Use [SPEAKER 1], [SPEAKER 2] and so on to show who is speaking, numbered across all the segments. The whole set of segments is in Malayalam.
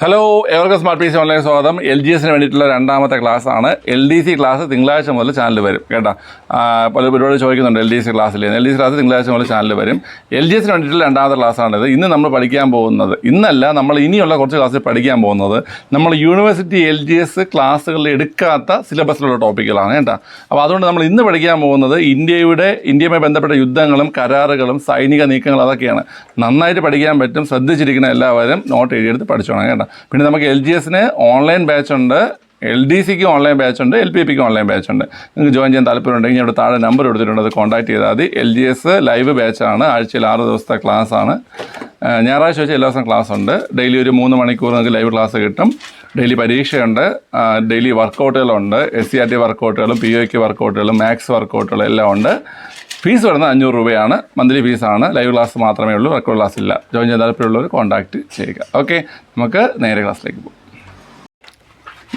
[SPEAKER 1] ഹലോ എവർക്കും സ്മാർട്ട് പി സി ഓൺലൈൻ സ്വാഗതം. എൽ ജി എസിന് വേണ്ടിയിട്ടുള്ള രണ്ടാമത്തെ ക്ലാസ് ആണ്. എൽ ഡി സി ക്ലാസ് തിങ്കളാഴ്ച മുതൽ ചാനൽ വരും കേട്ടോ? പല പരിപാടി ചോദിക്കുന്നുണ്ട് എൽ ഡി സി ക്ലാസ്സിൽ എൽ ഡി സി ക്ലാസ് തിങ്കളാഴ്ച മുതൽ ചാനൽ വരും. എൽ ജി എസിന് വേണ്ടിയിട്ടുള്ള രണ്ടാമത്തെ ക്ലാസ്സാണിത് ഇന്ന് നമ്മൾ പഠിക്കാൻ പോകുന്നത് ഇന്നല്ല നമ്മൾ ഇനിയുള്ള കുറച്ച് ക്ലാസ്സിൽ പഠിക്കാൻ പോകുന്നത് നമ്മൾ യൂണിവേഴ്സിറ്റി എൽ ജി എസ് ക്ലാസ്സുകളിൽ എടുക്കാത്ത സിലബസിലുള്ള ടോപ്പിക്കുകളാണ് കേട്ടോ? അപ്പോൾ അതുകൊണ്ട് നമ്മൾ ഇന്ന് പഠിക്കാൻ പോകുന്നത് ഇന്ത്യയുടെ ഇന്ത്യയുമായി ബന്ധപ്പെട്ട യുദ്ധങ്ങളും കരാറുകളും സൈനിക നീക്കങ്ങളും അതൊക്കെയാണ്. നന്നായിട്ട് പഠിക്കാൻ പറ്റും ശ്രദ്ധിച്ചിരിക്കുന്ന എല്ലാവരും നോട്ട് എഴുതിയെടുത്ത് പഠിച്ചോണം കേട്ടോ? പിന്നെ നമുക്ക് എൽ ജി എസിന് ഓൺലൈൻ ബാച്ച് ഉണ്ട്. എൽ ഡി സിക്ക് ഓൺലൈൻ ബാച്ച് ഉണ്ട്. എൽ പി പിക്ക് ഓൺലൈൻ ബാച്ച് ഉണ്ട്. നിങ്ങൾക്ക് ജോയിൻ ചെയ്യാൻ താല്പര്യം ഉണ്ടെങ്കിൽ ഇവിടെ താഴെ നമ്പർ എടുത്തിട്ടുണ്ട് അത് കോൺടാക്ട് ചെയ്താൽ മതി. എൽ ജി എസ് ലൈവ് ബാച്ചാണ് ആഴ്ചയിൽ ആറ് ദിവസത്തെ ക്ലാസ് ആണ്. ഞായറാഴ്ച വെച്ച് എല്ലാ ദിവസം ക്ലാസ് ഉണ്ട്. ഡെയിലി ഒരു മൂന്ന് മണിക്കൂർ നിങ്ങൾക്ക് ലൈവ് ക്ലാസ് കിട്ടും. ഡെയിലി പരീക്ഷയുണ്ട്. ഡെയിലി വർക്കൗട്ടുകളുണ്ട് എസ് സി ആർ ടി വർക്കൗട്ടുകളും പി ഒ ക്ക് വർക്കൗട്ടുകളും മാത്സ് വർക്കൗട്ടുകളും എല്ലാം ഉണ്ട്. ഫീസ് വരുന്നത് അഞ്ഞൂറ് രൂപയാണ്. മന്ത്ലി ഫീസാണ്. ലൈവ് ക്ലാസ് മാത്രമേ ഉള്ളൂ. റെക്കോർഡ് ക്ലാസ് ഇല്ല. ജോയിൻ ചെയ്യാൻ താല്പര്യമുള്ളവർ കോൺടാക്ട് ചെയ്യുക. ഓക്കെ നമുക്ക് നേരെ ക്ലാസ്സിലേക്ക് പോകും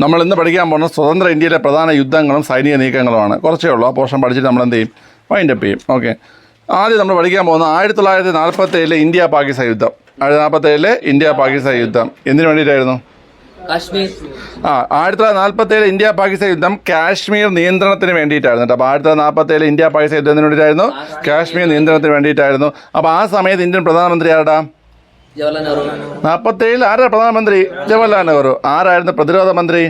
[SPEAKER 1] നമ്മൾ ഇന്ന് പഠിക്കാൻ പോകുന്നത് സ്വതന്ത്ര ഇന്ത്യയിലെ പ്രധാന യുദ്ധങ്ങളും സൈനിക നീക്കങ്ങളുമാണ്. കുറച്ചേ ഉള്ളൂ. ആ പോർഷൻ പഠിച്ചിട്ട് നമ്മൾ എന്ത് ചെയ്യും? വൈൻഡപ്പ് ചെയ്യും. ഓക്കെ ആദ്യം നമ്മൾ പഠിക്കാൻ പോകുന്നത് ആയിരത്തി തൊള്ളായിരത്തി നാൽപ്പത്തേഴിലെ ഇന്ത്യ പാകിസ്ഥാൻ യുദ്ധം. ആയിരത്തി നാൽപ്പത്തേഴിലെ ഇന്ത്യ പാകിസ്ഥാൻ യുദ്ധം. എന്തിനു വേണ്ടിയിട്ടായിരുന്നു? ആ ആയിരത്തി തൊള്ളായിരത്തി നാൽപ്പത്തി ഏഴ് ഇന്ത്യ പാകിസ്ഥാൻ യുദ്ധം കാശ്മീർ നിയന്ത്രണത്തിന് വേണ്ടിയിട്ടായിരുന്നു. കേട്ടോ അപ്പോൾ ആയിരത്തി തൊള്ളായിരത്തി നാൽപ്പത്തി ഏഴ് ഇന്ത്യ പാകിസ്ഥാൻ യുദ്ധത്തിന് വേണ്ടിയിട്ടായിരുന്നു. കാശ്മീർ നിയന്ത്രണത്തിന് വേണ്ടിയിട്ടായിരുന്നു. അപ്പോൾ ആ സമയത്ത് ഇന്ത്യൻ പ്രധാനമന്ത്രി ആരാടാ? നാൽപ്പത്തേഴിൽ ആരാ പ്രധാനമന്ത്രി? ജവഹർലാൽ നെഹ്റു. ആരായിരുന്നു പ്രതിരോധ മന്ത്രി?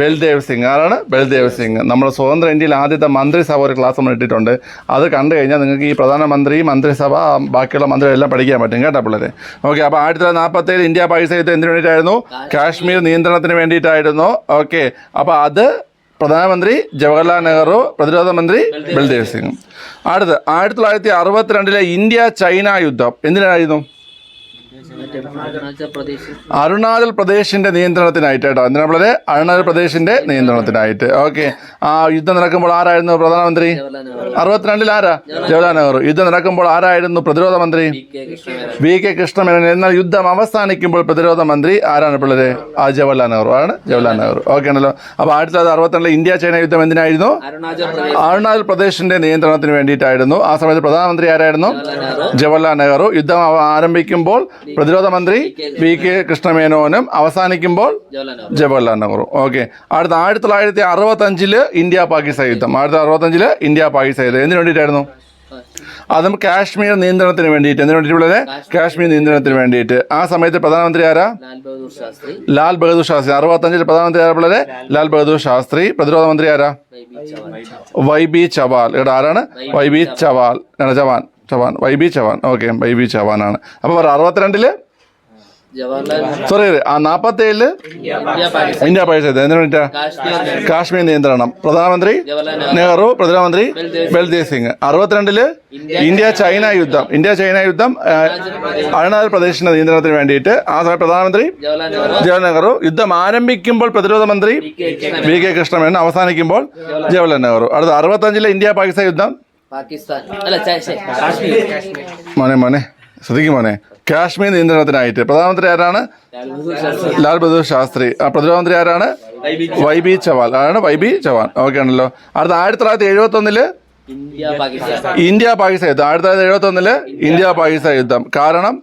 [SPEAKER 2] ബൽദേവ് സിംഗ്.
[SPEAKER 1] ആരാണ്? ബൽദേവ് സിംഗ്. നമ്മൾ സ്വതന്ത്ര ഇന്ത്യയിൽ ആദ്യത്തെ മന്ത്രിസഭ ഒരു ക്ലാസ് നമ്മൾ ഇട്ടിട്ടുണ്ട്. അത് കണ്ടു കഴിഞ്ഞാൽ നിങ്ങൾക്ക് ഈ പ്രധാനമന്ത്രി മന്ത്രിസഭ ബാക്കിയുള്ള മന്ത്രിയെല്ലാം പഠിക്കാൻ പറ്റും കേട്ടോ പിള്ളേരെ. ഓക്കെ അപ്പോൾ ആയിരത്തി തൊള്ളായിരത്തി നാൽപ്പത്തേഴ് ഇന്ത്യ പാകിസ്ഥാൻ യുദ്ധം എന്തിനു വേണ്ടിയിട്ടായിരുന്നു? കാശ്മീർ. നിയന്ത്രണത്തിന് വേണ്ടിയിട്ടായിരുന്നു. ഓക്കെ അപ്പോൾ അത് പ്രധാനമന്ത്രി ജവഹർലാൽ നെഹ്റു പ്രതിരോധ മന്ത്രി ബൽദേവ് സിംഗ്. അടുത്ത് ആയിരത്തി തൊള്ളായിരത്തി അറുപത്തിരണ്ടിലെ ഇന്ത്യ ചൈന യുദ്ധം. എന്തിനായിരുന്നു?
[SPEAKER 2] അരുണാചൽ പ്രദേശ്
[SPEAKER 1] അരുണാചൽ പ്രദേശിന്റെ നിയന്ത്രണത്തിനായിട്ട് എന്തിനാ വളരെ അരുണാചൽ പ്രദേശിന്റെ നിയന്ത്രണത്തിനായിട്ട്. ഓക്കെ. ആ യുദ്ധം നടക്കുമ്പോൾ ആരായിരുന്നു പ്രധാനമന്ത്രി? അറുപത്തിരണ്ടിൽ ആരാ? ജവഹർലാൽ നെഹ്റു. യുദ്ധം നടക്കുമ്പോൾ ആരായിരുന്നു പ്രതിരോധ മന്ത്രി? V K Krishna Menon. എന്നാൽ യുദ്ധം അവസാനിക്കുമ്പോൾ പ്രതിരോധ മന്ത്രി ആരാണ് പിള്ളേര്? ആ ജവഹർലാൽ നെഹ്റു ആണ്. ജവഹർലാൽ നെഹ്റു. ഓക്കെ ആണല്ലോ. അപ്പോൾ ആയിരത്തി തൊള്ളായിരത്തി അറുപത്തിരണ്ടിലെ ഇന്ത്യ ചൈന യുദ്ധം എന്തിനായിരുന്നു?
[SPEAKER 2] അരുണാചൽ
[SPEAKER 1] പ്രദേശിന്റെ നിയന്ത്രണത്തിന് വേണ്ടിയിട്ടായിരുന്നു. ആ സമയത്ത് പ്രധാനമന്ത്രി ആരായിരുന്നു? ജവഹർലാൽ നെഹ്റു. യുദ്ധം ആരംഭിക്കുമ്പോൾ പ്രതിരോധ മന്ത്രി വി കെ കൃഷ്ണമേനോനും അവസാനിക്കുമ്പോൾ
[SPEAKER 2] ജവഹർലാൽ നെഹ്റു.
[SPEAKER 1] ഓക്കെ. അടുത്ത ആയിരത്തി തൊള്ളായിരത്തി അറുപത്തഞ്ചിൽ ഇന്ത്യ പാകിസ്ഥാൻ യുദ്ധം. ആയിരത്തി അറുപത്തഞ്ചിൽ ഇന്ത്യ പാകിസ്ഥാൻ യുദ്ധം. എന്തിനു വേണ്ടിയിട്ടായിരുന്നു? അതും കാശ്മീർ നിയന്ത്രണത്തിന് വേണ്ടിയിട്ട്. എന്തിനു വേണ്ടിയിട്ടുള്ളത് കാശ്മീർ നിയന്ത്രണത്തിന് വേണ്ടിയിട്ട്. ആ സമയത്ത് പ്രധാനമന്ത്രി ആരാ?
[SPEAKER 2] ലാൽ ബഹദൂർ ശാസ്ത്രി.
[SPEAKER 1] അറുപത്തഞ്ചിൽ പ്രധാനമന്ത്രി ആരാ ലാൽ ബഹദൂർ. ശാസ്ത്രി. പ്രതിരോധ മന്ത്രി ആരാ? Y B Chavan. ഇവിടെ ആരാണ്? Y B Chavan. Chavan. Chavan Y B Chavan. Okay Y B Chavan ആണ് അപ്പോൾ പറ
[SPEAKER 2] അറുപത്തിരണ്ടിൽ?
[SPEAKER 1] സോറി ആ നാൽപ്പത്തേഴിൽ
[SPEAKER 2] ഇന്ത്യ പാകിസ്ഥാൻ
[SPEAKER 1] എന്തിനാ
[SPEAKER 2] കാശ്മീർ
[SPEAKER 1] നിയന്ത്രണം. പ്രധാനമന്ത്രി
[SPEAKER 2] നെഹ്റു
[SPEAKER 1] പ്രധാനമന്ത്രി ബൽദേവ് സിംഗ്. അറുപത്തിരണ്ടിൽ ഇന്ത്യ ചൈന യുദ്ധം. ഇന്ത്യ ചൈന യുദ്ധം അരുണാചൽ പ്രദേശിന്റെ നിയന്ത്രണത്തിന് വേണ്ടിയിട്ട്. ആ സമയത്ത് പ്രധാനമന്ത്രി
[SPEAKER 2] ജവഹർലാൽ നെഹ്റു.
[SPEAKER 1] യുദ്ധം ആരംഭിക്കുമ്പോൾ പ്രതിരോധ മന്ത്രി വി കെ കൃഷ്ണമേനോൻ അവസാനിക്കുമ്പോൾ ജവഹർലാൽ നെഹ്റു. അടുത്ത അറുപത്തഞ്ചിലെ ഇന്ത്യ പാകിസ്ഥാൻ യുദ്ധം.
[SPEAKER 2] പാകിസ്ഥാൻ. അല്ല ചൈ- ചൈ- കാശ്മീർ.
[SPEAKER 1] മോനെ മോനെ ശ്രദ്ധിക്കും മോനെ. കാശ്മീർ നിയന്ത്രണത്തിനായിട്ട് പ്രധാനമന്ത്രി ആരാണ്?
[SPEAKER 2] ലാൽ ബഹദൂർ ശാസ്ത്രി.
[SPEAKER 1] പ്രതിരോധമന്ത്രി ആരാണ്? വൈ ബി ചവാൻ ആരാണ്? വൈ ബി ചവാൻ ഓക്കെ ആണല്ലോ. അടുത്ത ആയിരത്തി തൊള്ളായിരത്തി എഴുപത്തി ഒന്നിൽ
[SPEAKER 2] ഇന്ത്യ പാകിസ്ഥാൻ.
[SPEAKER 1] ഇന്ത്യ പാകിസ്ഥാൻ യുദ്ധം. ആയിരത്തി തൊള്ളായിരത്തി എഴുപത്തി ഒന്നിൽ ഇന്ത്യ പാകിസ്ഥാൻ യുദ്ധം. കാരണം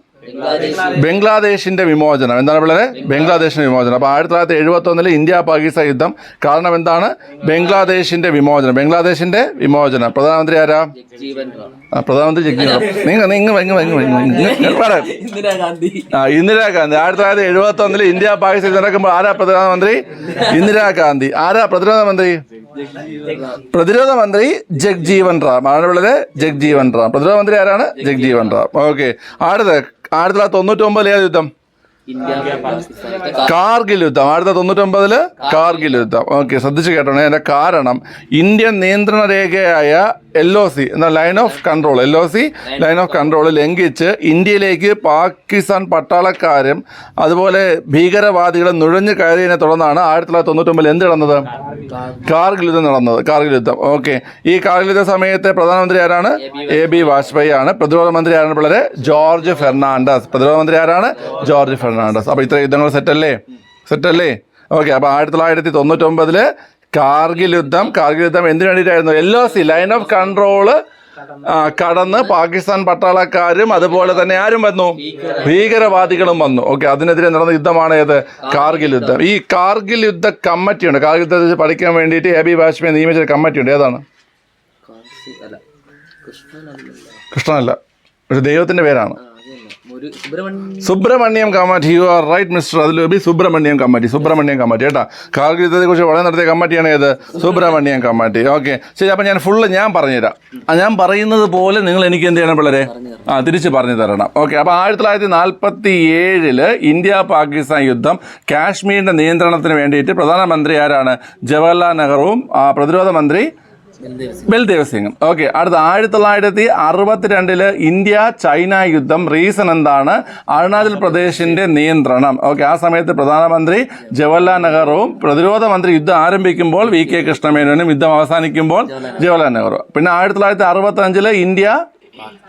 [SPEAKER 1] ബംഗ്ലാദേശിന്റെ വിമോചനം. എന്താണ് പിള്ളേരെ? ബംഗ്ലാദേശിന്റെ വിമോചനം. അപ്പോൾ ആയിരത്തി തൊള്ളായിരത്തി എഴുപത്തി ഒന്നിലെ ഇന്ത്യ പാകിസ്ഥാൻ യുദ്ധം കാരണം എന്താണ്? ബംഗ്ലാദേശിന്റെ വിമോചനം. ബംഗ്ലാദേശിന്റെ വിമോചനം. പ്രധാനമന്ത്രി ആരാ? പ്രധാനമന്ത്രി ജഗ്ജീവൻ നിങ്ങൾ നിങ്ങൾ
[SPEAKER 2] ഇന്ദിരാഗാന്ധി.
[SPEAKER 1] ഇന്ദിരാഗാന്ധി. ആയിരത്തി തൊള്ളായിരത്തി എഴുപത്തി ഒന്നിലെ ഇന്ത്യ പാകിസ്ഥാൻ നടക്കുമ്പോൾ ആരാ പ്രധാനമന്ത്രി? ഇന്ദിരാഗാന്ധി. ആരാ പ്രതിരോധ മന്ത്രി പ്രതിരോധ മന്ത്രി ജഗ്ജീവൻ റാം. ആണ് പിള്ളേര്? ജഗ്ജീവൻ റാം. പ്രതിരോധ മന്ത്രി ആരാണ്? ജഗ്ജീവൻ റാം. ഓക്കെ. അടുത്ത ആയിരത്തി തൊള്ളായിരത്തി തൊണ്ണൂറ്റി ഒമ്പതിൽ യുദ്ധം. കാർഗിൽ യുദ്ധം. ആയിരത്തി തൊണ്ണൂറ്റൊമ്പതിൽ കാർഗിൽ യുദ്ധം. ഓക്കെ ശ്രദ്ധിച്ച് കേട്ടോണേ. അതിന്റെ കാരണം ഇന്ത്യൻ നിയന്ത്രണ രേഖയായ എൽ ഒ സി എന്ന line of control. L O C line of control ലംഘിച്ച് ഇന്ത്യയിലേക്ക് പാകിസ്ഥാൻ പട്ടാളക്കാരും അതുപോലെ ഭീകരവാദികളും നുഴഞ്ഞു കയറിയതിനെ തുടർന്നാണ് ആയിരത്തി തൊള്ളായിരത്തി തൊണ്ണൂറ്റൊമ്പതിൽ എന്ത് നടന്നത്? കാർഗിൽ. യുദ്ധം നടന്നത്. കാർഗിൽ യുദ്ധം. ഓക്കെ ഈ കാർഗിൽ യുദ്ധ സമയത്തെ പ്രധാനമന്ത്രി ആരാണ്? A B Vajpayee. ആണ്. പ്രതിരോധ മന്ത്രി ആരാണ് പിള്ളേരെ? ജോർജ് ഫെർണാണ്ടസ്. പ്രതിരോധ മന്ത്രി ആരാണ്? ജോർജ് ഫെർണാണ്ടസ് അപ്പോൾ ഇത്ര യുദ്ധങ്ങൾ സെറ്റല്ലേ? സെറ്റല്ലേ? ഓക്കെ അപ്പോൾ ആയിരത്തി തൊള്ളായിരത്തി തൊണ്ണൂറ്റൊമ്പതിൽ കാർഗിൽ യുദ്ധം കാർഗിൽ യുദ്ധം എന്തിനു വേണ്ടിയിട്ടായിരുന്നു? L O C line of control കടന്ന് പാകിസ്ഥാൻ പട്ടാളക്കാരും അതുപോലെ തന്നെ ആരും വന്നു? ഭീകരവാദികളും വന്നു. ഓക്കെ അതിനെതിരെ നടന്ന യുദ്ധമാണ് ഏത്? കാർഗിൽ യുദ്ധം. ഈ കാർഗിൽ യുദ്ധ കമ്മിറ്റിയുണ്ട്. കാർഗിൽ യുദ്ധത്തെ പഠിക്കാൻ വേണ്ടിയിട്ട് എ ബി വാജ്പേയി നിയമിച്ച കമ്മിറ്റിയുണ്ട്. ഏതാണ്? കൃഷ്ണനല്ല. ഒരു ദൈവത്തിന്റെ പേരാണ്.
[SPEAKER 2] Subrahmanyam
[SPEAKER 1] committee you are right mister അതിലുപരി സുബ്രഹ്മണ്യം കമ്മിറ്റി സുബ്രഹ്മണ്യം കമ്മിറ്റി കേട്ടോ? കാർഗിൽ യുദ്ധത്തെ കുറിച്ച് വളരെ നടത്തിയ കമ്മിറ്റിയാണ് ഏത്? Subrahmanyam committee okay. ശരി അപ്പം ഞാൻ ഫുള്ള് ഞാൻ പറഞ്ഞുതരാം. ഞാൻ പറയുന്നത് പോലെ നിങ്ങൾ എനിക്ക് എന്ത് ചെയ്യണം പിള്ളേരെ? ആ തിരിച്ച് പറഞ്ഞു തരണം. ഓക്കെ അപ്പോൾ ആയിരത്തി തൊള്ളായിരത്തി നാൽപ്പത്തി ഏഴിൽ ഇന്ത്യ പാകിസ്ഥാൻ യുദ്ധം കാശ്മീരിന്റെ നിയന്ത്രണത്തിന് വേണ്ടിയിട്ട് പ്രധാനമന്ത്രി ആരാണ്? ജവഹർലാൽ നെഹ്റുവും ആ, പ്രതിരോധ മന്ത്രി
[SPEAKER 2] ബൽദേവ് സിംഗ്
[SPEAKER 1] ഓക്കെ അടുത്ത ആയിരത്തി തൊള്ളായിരത്തി അറുപത്തിരണ്ടിൽ ഇന്ത്യ ചൈന യുദ്ധം റീസൺ എന്താണ്? അരുണാചൽ പ്രദേശിന്റെ നിയന്ത്രണം. ഓക്കെ ആ സമയത്ത് പ്രധാനമന്ത്രി ജവഹർലാൽ നെഹ്റുവും പ്രതിരോധ മന്ത്രി യുദ്ധം ആരംഭിക്കുമ്പോൾ വി കെ കൃഷ്ണമേനോനും യുദ്ധം അവസാനിക്കുമ്പോൾ ജവഹർലാൽ നെഹ്റു. പിന്നെ ആയിരത്തി തൊള്ളായിരത്തി അറുപത്തി അഞ്ചിൽ ഇന്ത്യ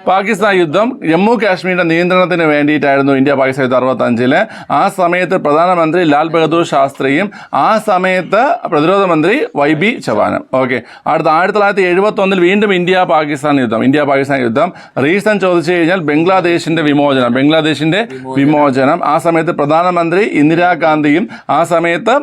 [SPEAKER 1] പാകിസ്ഥാൻ യുദ്ധം ജമ്മു കാശ്മീരിന്റെ നിയന്ത്രണത്തിന് വേണ്ടിയിട്ടായിരുന്നു ഇന്ത്യ പാകിസ്ഥാൻ യുദ്ധം അറുപത്തി അഞ്ചിൽ ആ സമയത്ത് പ്രധാനമന്ത്രി ലാൽ ബഹദൂർ ശാസ്ത്രിയും ആ സമയത്ത് പ്രതിരോധ മന്ത്രി വൈ ബി ചവാനും ഓക്കെ. അടുത്ത ആയിരത്തി തൊള്ളായിരത്തി എഴുപത്തി ഒന്നിൽ വീണ്ടും ഇന്ത്യ പാകിസ്ഥാൻ യുദ്ധം ഇന്ത്യ പാകിസ്ഥാൻ യുദ്ധം. റീസൺ ചോദിച്ചു കഴിഞ്ഞാൽ ബംഗ്ലാദേശിന്റെ വിമോചനം ബംഗ്ലാദേശിന്റെ വിമോചനം. ആ സമയത്ത് പ്രധാനമന്ത്രി ഇന്ദിരാഗാന്ധിയും ആ സമയത്ത്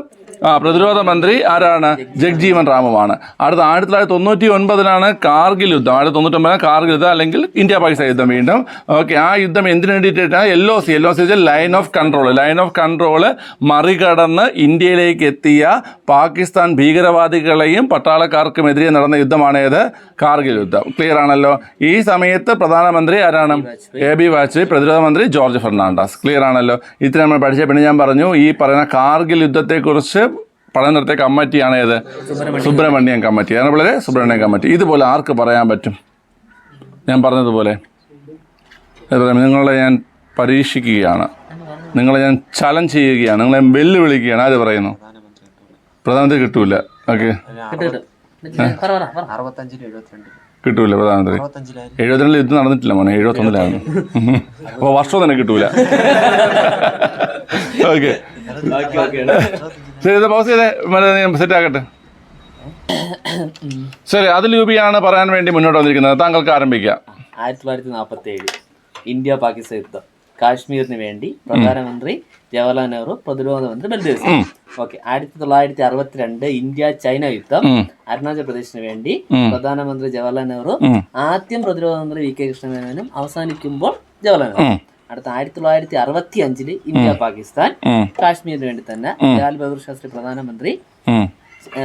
[SPEAKER 1] ആ പ്രതിരോധ മന്ത്രി ആരാണ്? ജഗ്ജീവൻ റാമുമാണ് അടുത്ത ആയിരത്തി തൊള്ളായിരത്തി തൊണ്ണൂറ്റി ഒൻപതിലാണ് കാർഗിൽ യുദ്ധം. ആയിരത്തി തൊണ്ണൂറ്റി തൊണ്ണൂറ്റൊമ്പതിലാണ് കാർഗിൽ യുദ്ധം അല്ലെങ്കിൽ ഇന്ത്യ പാകിസ്ഥാൻ യുദ്ധം വീണ്ടും. ഓക്കെ ആ യുദ്ധം എന്തിനു വേണ്ടിയിട്ടാണ്? L O C. L O C വെച്ചാൽ line of control line of control മറികടന്ന് ഇന്ത്യയിലേക്ക് എത്തിയ പാകിസ്ഥാൻ ഭീകരവാദികളെയും പട്ടാളക്കാർക്കുമെതിരെ നടന്ന യുദ്ധമാണ് ഏത്? കാർഗിൽ യുദ്ധം. ക്ലിയർ ആണല്ലോ? ഈ സമയത്ത് പ്രധാനമന്ത്രി ആരാണ്? എ ബി വാജ്പേയി പ്രതിരോധ മന്ത്രി ജോർജ് ഫെർണാണ്ടസ്. ക്ലിയർ ആണല്ലോ? ഇത്ര നമ്മൾ പഠിച്ച പിന്നെ ഞാൻ പറഞ്ഞു. ഈ പറയുന്ന കാർഗിൽ യുദ്ധത്തെക്കുറിച്ച് പഠനം നടത്തിയ കമ്മിറ്റിയാണ് ഏത്? സുബ്രഹ്മണ്യം. കമ്മിറ്റി. അതാണ് പോലെ സുബ്രഹ്മണ്യം കമ്മിറ്റി. ഇതുപോലെ ആർക്ക് പറയാൻ പറ്റും? ഞാൻ പറഞ്ഞതുപോലെ. നിങ്ങളെ ഞാൻ പരീക്ഷിക്കുകയാണ്. നിങ്ങളെ ഞാൻ ചലഞ്ച് ചെയ്യുകയാണ്. നിങ്ങളെ വെല്ലുവിളിക്കുകയാണ്. ആര് പറയുന്നു? പ്രധാനമന്ത്രി കിട്ടൂല. ഓക്കെ. കിട്ടൂല. പ്രധാനമന്ത്രി. എഴുപത്തിരണ്ടിൽ യുദ്ധം നടന്നിട്ടില്ല മോനെ. എഴുപത്തൊന്നിലാണ് അപ്പോൾ വർഷം തന്നെ കിട്ടൂല. ഓക്കെ. ശരി ഇത് പൗസ് ചെയ്തേ. സെറ്റ് ആക്കട്ടെ. ശരി അതിൽ രൂപയാണ് പറയാൻ വേണ്ടി മുന്നോട്ട് വന്നിരിക്കുന്നത്. താങ്കൾക്ക് ആരംഭിക്കാം.
[SPEAKER 2] ആയിരത്തി തൊള്ളായിരത്തി നാൽപ്പത്തി ഏഴ് ഇന്ത്യ പാകിസ്ഥാൻ യുദ്ധം. കാശ്മീരിന് വേണ്ടി പ്രധാനമന്ത്രി ജവഹർലാൽ നെഹ്റു പ്രതിരോധ മന്ത്രി ബൽദേവ് സിംഗ്. ഓക്കെ ആയിരത്തി തൊള്ളായിരത്തി അറുപത്തിരണ്ട് ഇന്ത്യ ചൈന യുദ്ധം. അരുണാചൽ പ്രദേശിന് വേണ്ടി പ്രധാനമന്ത്രി ജവഹർലാൽ നെഹ്റു ആദ്യം പ്രതിരോധ മന്ത്രി വി കെ കൃഷ്ണമേനോനും അവസാനിക്കുമ്പോൾ ജവഹർലാൽ നെഹ്റു. അടുത്ത ആയിരത്തി തൊള്ളായിരത്തി അറുപത്തി അഞ്ചിൽ ഇന്ത്യ പാകിസ്ഥാൻ കാശ്മീരിന് വേണ്ടി തന്നെ ലാൽ ബഹദൂർ ശാസ്ത്രി പ്രധാനമന്ത്രി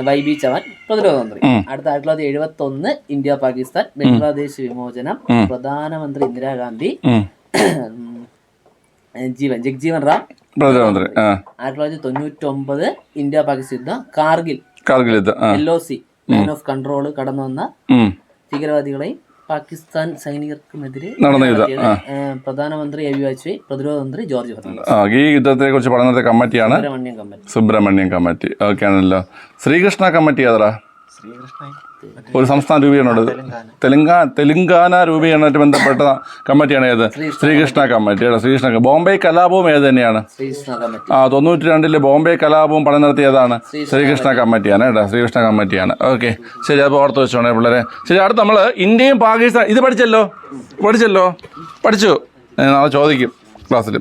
[SPEAKER 2] വൈ ബി ചവാൻ പ്രതിരോധ മന്ത്രി. അടുത്ത ആയിരത്തി തൊള്ളായിരത്തി എഴുപത്തി ഒന്ന് ഇന്ത്യ പാകിസ്ഥാൻ ബംഗ്ലാദേശ് വിമോചനം പ്രധാനമന്ത്രി ഇന്ദിരാഗാന്ധി. ജീവൻ ജഗ്ജീവൻ റാം
[SPEAKER 1] പ്രധാനമന്ത്രി
[SPEAKER 2] ആയിരത്തി തൊള്ളായിരത്തി തൊണ്ണൂറ്റി ഒമ്പത് ഇന്ത്യ പാകിസ്ഥാൻ യുദ്ധം കാർഗിൽ
[SPEAKER 1] കാർഗിൽ യുദ്ധം
[SPEAKER 2] L O C line of control കടന്നു വന്ന ഭീകരവാദികളെയും പാകിസ്ഥാൻ സൈനികർക്കുമെതിരെ
[SPEAKER 1] നടന്ന യുദ്ധം. പ്രധാനമന്ത്രി
[SPEAKER 2] എ പ്രധാനമന്ത്രി അബി വാജ്പേയി പ്രതിരോധ മന്ത്രി ജോർജ് ഫെർണാണ്ടസ്
[SPEAKER 1] ഈ യുദ്ധത്തെ കുറിച്ച് പഠനം കമ്മിറ്റിയാണ്
[SPEAKER 2] സുബ്രഹ്മണ്യം
[SPEAKER 1] കമ്മിറ്റി. ഓക്കെ ആണല്ലോ. ശ്രീകൃഷ്ണ കമ്മിറ്റി ഏതാ ഒരു സംസ്ഥാന രൂപീകരണമുണ്ട് തെലുങ്കാന. തെലുങ്കാന രൂപീകരണമായിട്ട് ബന്ധപ്പെട്ട കമ്മിറ്റിയാണ് ഏത്? ശ്രീകൃഷ്ണ കമ്മിറ്റി ഏതാ ശ്രീകൃഷ്ണ ബോംബെ കലാപവും ഏത് തന്നെയാണ്? ആ തൊണ്ണൂറ്റി രണ്ടിൽ ബോംബെ കലാപവും പഠനം നടത്തിയതാണ് ശ്രീകൃഷ്ണ കമ്മിറ്റിയാണ് കേട്ടോ. ശ്രീകൃഷ്ണ കമ്മിറ്റിയാണ്. ഓക്കെ. ശരി അപ്പോൾ ഓർത്ത് വെച്ചോണേ പിള്ളേരെ. ശരി അടുത്ത് നമ്മൾ ഇന്ത്യയും പാകിസ്ഥാൻ ഇത് പഠിച്ചല്ലോ? പഠിച്ചല്ലോ? പഠിച്ചു. നാളെ ചോദിക്കും ക്ലാസ്സിൽ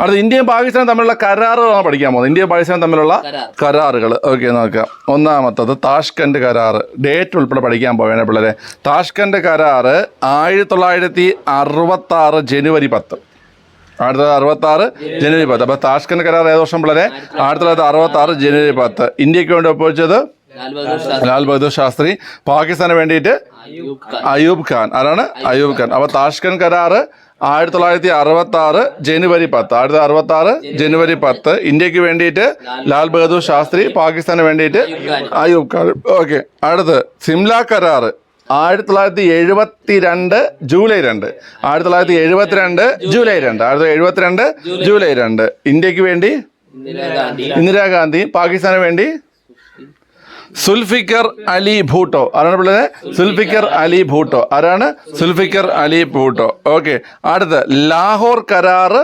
[SPEAKER 1] അടുത്ത് ഇന്ത്യയും പാകിസ്ഥാനും തമ്മിലുള്ള കരാറുകളാണ് പഠിക്കാൻ പോകുന്നത്. ഇന്ത്യയും പാകിസ്ഥാനും തമ്മിലുള്ള കരാറുകൾ ഓക്കെ നോക്കാം. ഒന്നാമത്തത് താഷ്കന്റ് കരാറ്. ഡേറ്റ് ഉൾപ്പെടെ പഠിക്കാൻ പോവേണേ പിള്ളേരെ. താഷ്കന്റ് കരാറ് ആയിരത്തി തൊള്ളായിരത്തി അറുപത്തി ആറ് ജനുവരി പത്ത്. ആയിരത്തി തൊള്ളായിരത്തി അറുപത്തി ആറ് ജനുവരി പത്ത്. അപ്പോൾ താഷ്കന്റ് കരാർ ഏത് വർഷം പിള്ളേരെ? ആയിരത്തി തൊള്ളായിരത്തി അറുപത്തി ആറ് ജനുവരി പത്ത്. ഇന്ത്യയ്ക്ക് വേണ്ടി ഒപ്പുവെച്ചത്?
[SPEAKER 2] ലാൽ ബഹദൂർ ശാസ്ത്രി.
[SPEAKER 1] പാകിസ്ഥാന് വേണ്ടിയിട്ട് അയൂബ് ഖാൻ. ആരാണ്? അയൂബ് ഖാൻ. അപ്പോൾ താഷ്കൻ കരാറ് ആയിരത്തി തൊള്ളായിരത്തി അറുപത്തി ആറ് ജനുവരി പത്ത്. ആയിരത്തി അറുപത്തി ആറ് ജനുവരി പത്ത്. ഇന്ത്യയ്ക്ക് വേണ്ടിയിട്ട് ലാൽ ബഹദൂർ ശാസ്ത്രി പാകിസ്ഥാന് വേണ്ടിയിട്ട് അയ്യൂബ് ഖാൻ. ഓക്കെ. അടുത്ത് സിംല കരാറ് ആയിരത്തി തൊള്ളായിരത്തി എഴുപത്തി രണ്ട് ജൂലൈ രണ്ട്. ആയിരത്തി തൊള്ളായിരത്തി എഴുപത്തിരണ്ട് ജൂലൈ രണ്ട്. ആയിരത്തി തൊള്ളായിരത്തി എഴുപത്തിരണ്ട് ജൂലൈ രണ്ട്. ഇന്ത്യയ്ക്ക് വേണ്ടി
[SPEAKER 2] ഇന്ദിരാഗാന്ധി.
[SPEAKER 1] ഇന്ദിരാഗാന്ധി പാകിസ്ഥാന് വേണ്ടി സുൽഫിക്കർ അലി ഭൂട്ടോ. ആരാണ് പിള്ളേരെ? സുൽഫിക്കർ അലി ഭൂട്ടോ. ആരാണ്? സുൽഫിക്കർ അലി ഭൂട്ടോ. ഓക്കെ. അടുത്ത ലാഹോർ കരാറ്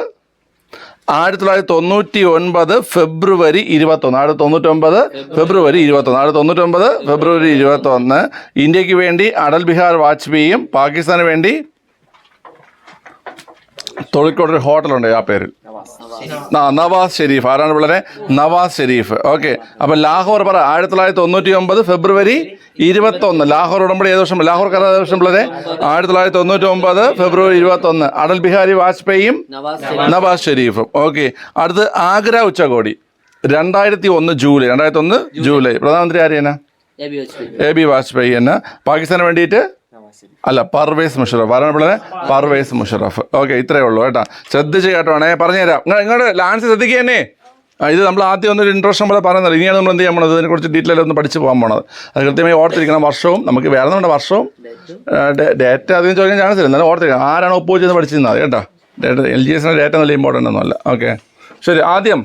[SPEAKER 1] ആയിരത്തി തൊള്ളായിരത്തി തൊണ്ണൂറ്റി ഒൻപത് ഫെബ്രുവരി ഇരുപത്തൊന്ന്. ആയിരത്തി തൊണ്ണൂറ്റൊമ്പത് ഫെബ്രുവരി ഇരുപത്തൊന്ന്. ആയിരത്തി തൊണ്ണൂറ്റൊമ്പത് ഫെബ്രുവരി ഇരുപത്തൊന്ന്. ഇന്ത്യയ്ക്ക് വേണ്ടി അടൽ ബിഹാർ വാജ്പേയിയും പാകിസ്ഥാന് വേണ്ടി തൊഴിൽക്കോട്ടൊരു ഹോട്ടലുണ്ട് ആ പേരിൽ. ആ നവാസ് ഷെരീഫ്. ആരാണ് പിള്ളേരെ? നവാസ് ഷെരീഫ്. ഓക്കെ. അപ്പൊ ലാഹോർ പറ. ആയിരത്തി തൊള്ളായിരത്തി തൊണ്ണൂറ്റി ഒമ്പത് ഫെബ്രുവരി ഇരുപത്തൊന്ന്. ലാഹോർ ഉടമ്പടി ഏത് വർഷം? ലാഹോർ കരാർ ഏത് വർഷം പിള്ളേരെ? ആയിരത്തി തൊള്ളായിരത്തി തൊണ്ണൂറ്റി ഒമ്പത് ഫെബ്രുവരി ഇരുപത്തൊന്ന്. അടൽ ബിഹാരി വാജ്പേയിയും
[SPEAKER 2] നവാസ്
[SPEAKER 1] ഷെരീഫും. ഓക്കെ. അടുത്ത് ആഗ്ര ഉച്ചകോടി. രണ്ടായിരത്തി ഒന്ന് ജൂലൈ. രണ്ടായിരത്തി ഒന്ന് ജൂലൈ. പ്രധാനമന്ത്രി ആരെയാണ്
[SPEAKER 2] A B Vajpayee.
[SPEAKER 1] A B Vajpayee എന്ന് പാകിസ്ഥാന് വേണ്ടിയിട്ട് അല്ല പർവേസ് മുഷറഫ്. ആരാണ് പിള്ളേരെ? പർവേസ് മുഷറഫ്. ഓക്കെ ഇത്രയേ ഉള്ളൂ കേട്ടോ. ശ്രദ്ധിച്ച് കേട്ടോണേ പറഞ്ഞുതരാം. നിങ്ങൾ ഇങ്ങോട്ട് ലാൻസ് ശ്രദ്ധിക്കുക തന്നെ ഇത് നമ്മൾ ആദ്യം ഒന്നൊരു ഇൻട്രസ്റ്റ് പോലെ പറയുന്നത് ഇനിയാണ് നമ്മൾ എന്ത് ചെയ്യാൻ പോണത്? ഇതിനെക്കുറിച്ച് ഡീറ്റെയിൽ ഒന്ന് പഠിച്ച് പോകാൻ പോണത്. അത് കൃത്യമായി ഓർത്തിരിക്കണം വർഷവും. നമുക്ക് വേറെ നമ്മുടെ വർഷവും. ഡേറ്റ അധികം ചോദിക്കാൻ ചാൻസ് ഇല്ല. എന്നാലും ഓർത്തിരിക്കണം. ആരാണ് ഒപ്പ് ചെയ്ത് പഠിച്ചിരുന്നത്? കേട്ടോ. ഡേറ്റ എൽ ജി എസിന്റെ ഡേറ്റ നല്ല ഇമ്പോർട്ടന്റ് ഒന്നുമല്ല. ഓക്കെ. ശരി ആദ്യം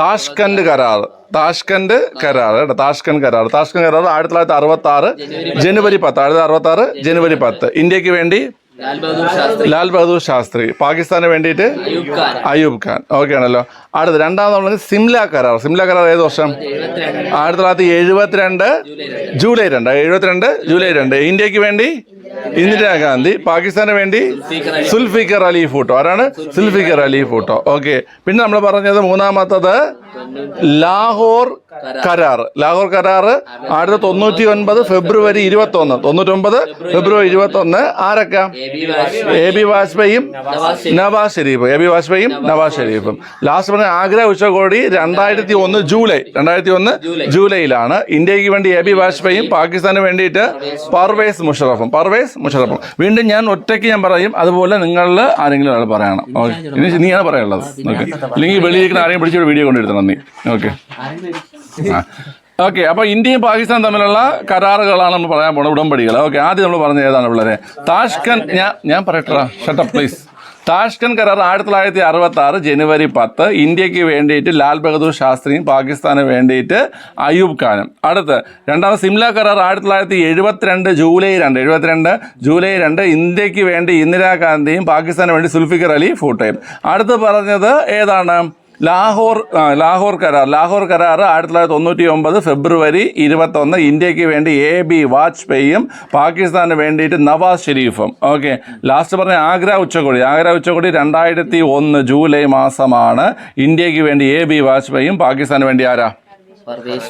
[SPEAKER 1] താഷ്കന്റ് കരാർ. താഷ്കന്റ് കരാർ കേട്ടോ താഷ്കന്റ് കരാർ. താഷ്കന്റ് കരാർ ആയിരത്തി തൊള്ളായിരത്തി അറുപത്തി ആറ് ജനുവരി പത്ത്. ആയിരത്തി അറുപത്തി ആറ് ജനുവരി പത്ത്. ഇന്ത്യയ്ക്ക് വേണ്ടി
[SPEAKER 2] ലാൽ ബഹദൂർ ശാസ്ത്രി.
[SPEAKER 1] പാകിസ്ഥാന് വേണ്ടിയിട്ട്
[SPEAKER 2] അയൂബ് ഖാൻ.
[SPEAKER 1] ഓക്കെ ആണല്ലോ. അടുത്ത് രണ്ടാമത് സിംല കരാർ. സിംല കരാർ ഏത് വർഷം? ആയിരത്തി തൊള്ളായിരത്തി എഴുപത്തിരണ്ട്. ജൂലൈ രണ്ട്. എഴുപത്തിരണ്ട്. ജൂലൈ രണ്ട്. ഇന്ത്യയ്ക്ക് വേണ്ടി ഇന്ദിരാഗാന്ധി പാകിസ്ഥാന് വേണ്ടി സുൽഫിക്കർ അലി ഫൂട്ടോ ആരാണ്? സുൽഫിക്കർ അലി ഫൂട്ടോ ഓക്കെ. പിന്നെ നമ്മൾ പറഞ്ഞത് മൂന്നാമത്തത് ലാഹോർ കരാർ. ലാഹോർ കരാർ ആയിരത്തി തൊണ്ണൂറ്റി ഒൻപത് ഫെബ്രുവരി ഇരുപത്തി ഒന്ന് തൊണ്ണൂറ്റൊമ്പത് ഫെബ്രുവരി ഇരുപത്തി ഒന്ന് ആരൊക്കെ?
[SPEAKER 2] A B Vajpayee Nawaz Sharif.
[SPEAKER 1] A B വാജ്പേയും Nawaz ഷെരീഫും. ലാസ്റ്റ് പറഞ്ഞ ആഗ്ര ഉച്ചകോടി രണ്ടായിരത്തി ഒന്ന് ജൂലൈ. രണ്ടായിരത്തി ഒന്ന് ജൂലൈയിലാണ് ഇന്ത്യയ്ക്ക് വേണ്ടി എ ബി വാജ്പേയും പാകിസ്ഥാന് വേണ്ടിയിട്ട് പർവേസ് മുഷറഫും. പർവേസ് മുഷറഫും വീണ്ടും ഞാൻ ഒറ്റയ്ക്ക് ഞാൻ പറയും അതുപോലെ നിങ്ങളിൽ ആരെങ്കിലും ഒരാൾ പറയണം. ഓക്കെ ഇനി നീയാണ് പറയാനുള്ളത്. ഓക്കെ അല്ലെങ്കിൽ വെളിയിരിക്കുന്ന ആരെയും പിടിച്ചൊരു വീഡിയോ കൊണ്ടുവരുത്തണം നീ. ഓക്കെ ഓക്കെ അപ്പോൾ ഇന്ത്യയും പാകിസ്ഥാൻ തമ്മിലുള്ള കരാറുകളാണ് നമ്മൾ പറയാൻ പോണത് ഉടമ്പടികൾ. ഓക്കെ ആദ്യം നമ്മൾ പറഞ്ഞ ഏതാണ് പിള്ളേരെ താഷ്കൻ ഞാൻ ഞാൻ പറയട്ടാ ഷട്ടപ്പ് പ്ലീസ് താഷ്കൻ കരാർ ആയിരത്തി തൊള്ളായിരത്തി അറുപത്തി ആറ് ജനുവരി പത്ത് ഇന്ത്യയ്ക്ക് വേണ്ടിയിട്ട് ലാൽ ബഹദൂർ ശാസ്ത്രിയും പാകിസ്ഥാന് വേണ്ടിയിട്ട് അയൂബ് ഖാനും. അടുത്ത് രണ്ടാമത് സിംല കരാർ ആയിരത്തി തൊള്ളായിരത്തി എഴുപത്തിരണ്ട് ജൂലൈ രണ്ട് എഴുപത്തിരണ്ട് ജൂലൈ രണ്ട് ഇന്ത്യയ്ക്ക് വേണ്ടി ഇന്ദിരാഗാന്ധിയും പാകിസ്ഥാന് വേണ്ടി സുൽഫിക്കർ അലി ഫൂട്ടയും. അടുത്ത് പറഞ്ഞത് ഏതാണ്? ലാഹോർ ലാഹോർ കരാർ. ലാഹോർ കരാർ ആയിരത്തി തൊള്ളായിരത്തി തൊണ്ണൂറ്റി ഒമ്പത് ഫെബ്രുവരി ഇരുപത്തൊന്ന് ഇന്ത്യയ്ക്ക് വേണ്ടി എ ബി വാജ്പേയിയും പാകിസ്ഥാന് വേണ്ടിയിട്ട് നവാസ് ഷെരീഫും. ഓക്കെ. ലാസ്റ്റ് പറഞ്ഞ ആഗ്ര ഉച്ചകോടി. ആഗ്ര ഉച്ചകോടി രണ്ടായിരത്തി ഒന്ന് ജൂലൈ മാസമാണ് ഇന്ത്യയ്ക്ക് വേണ്ടി എ ബി വാജ്പേയിയും പാകിസ്ഥാന് വേണ്ടി ആരാ?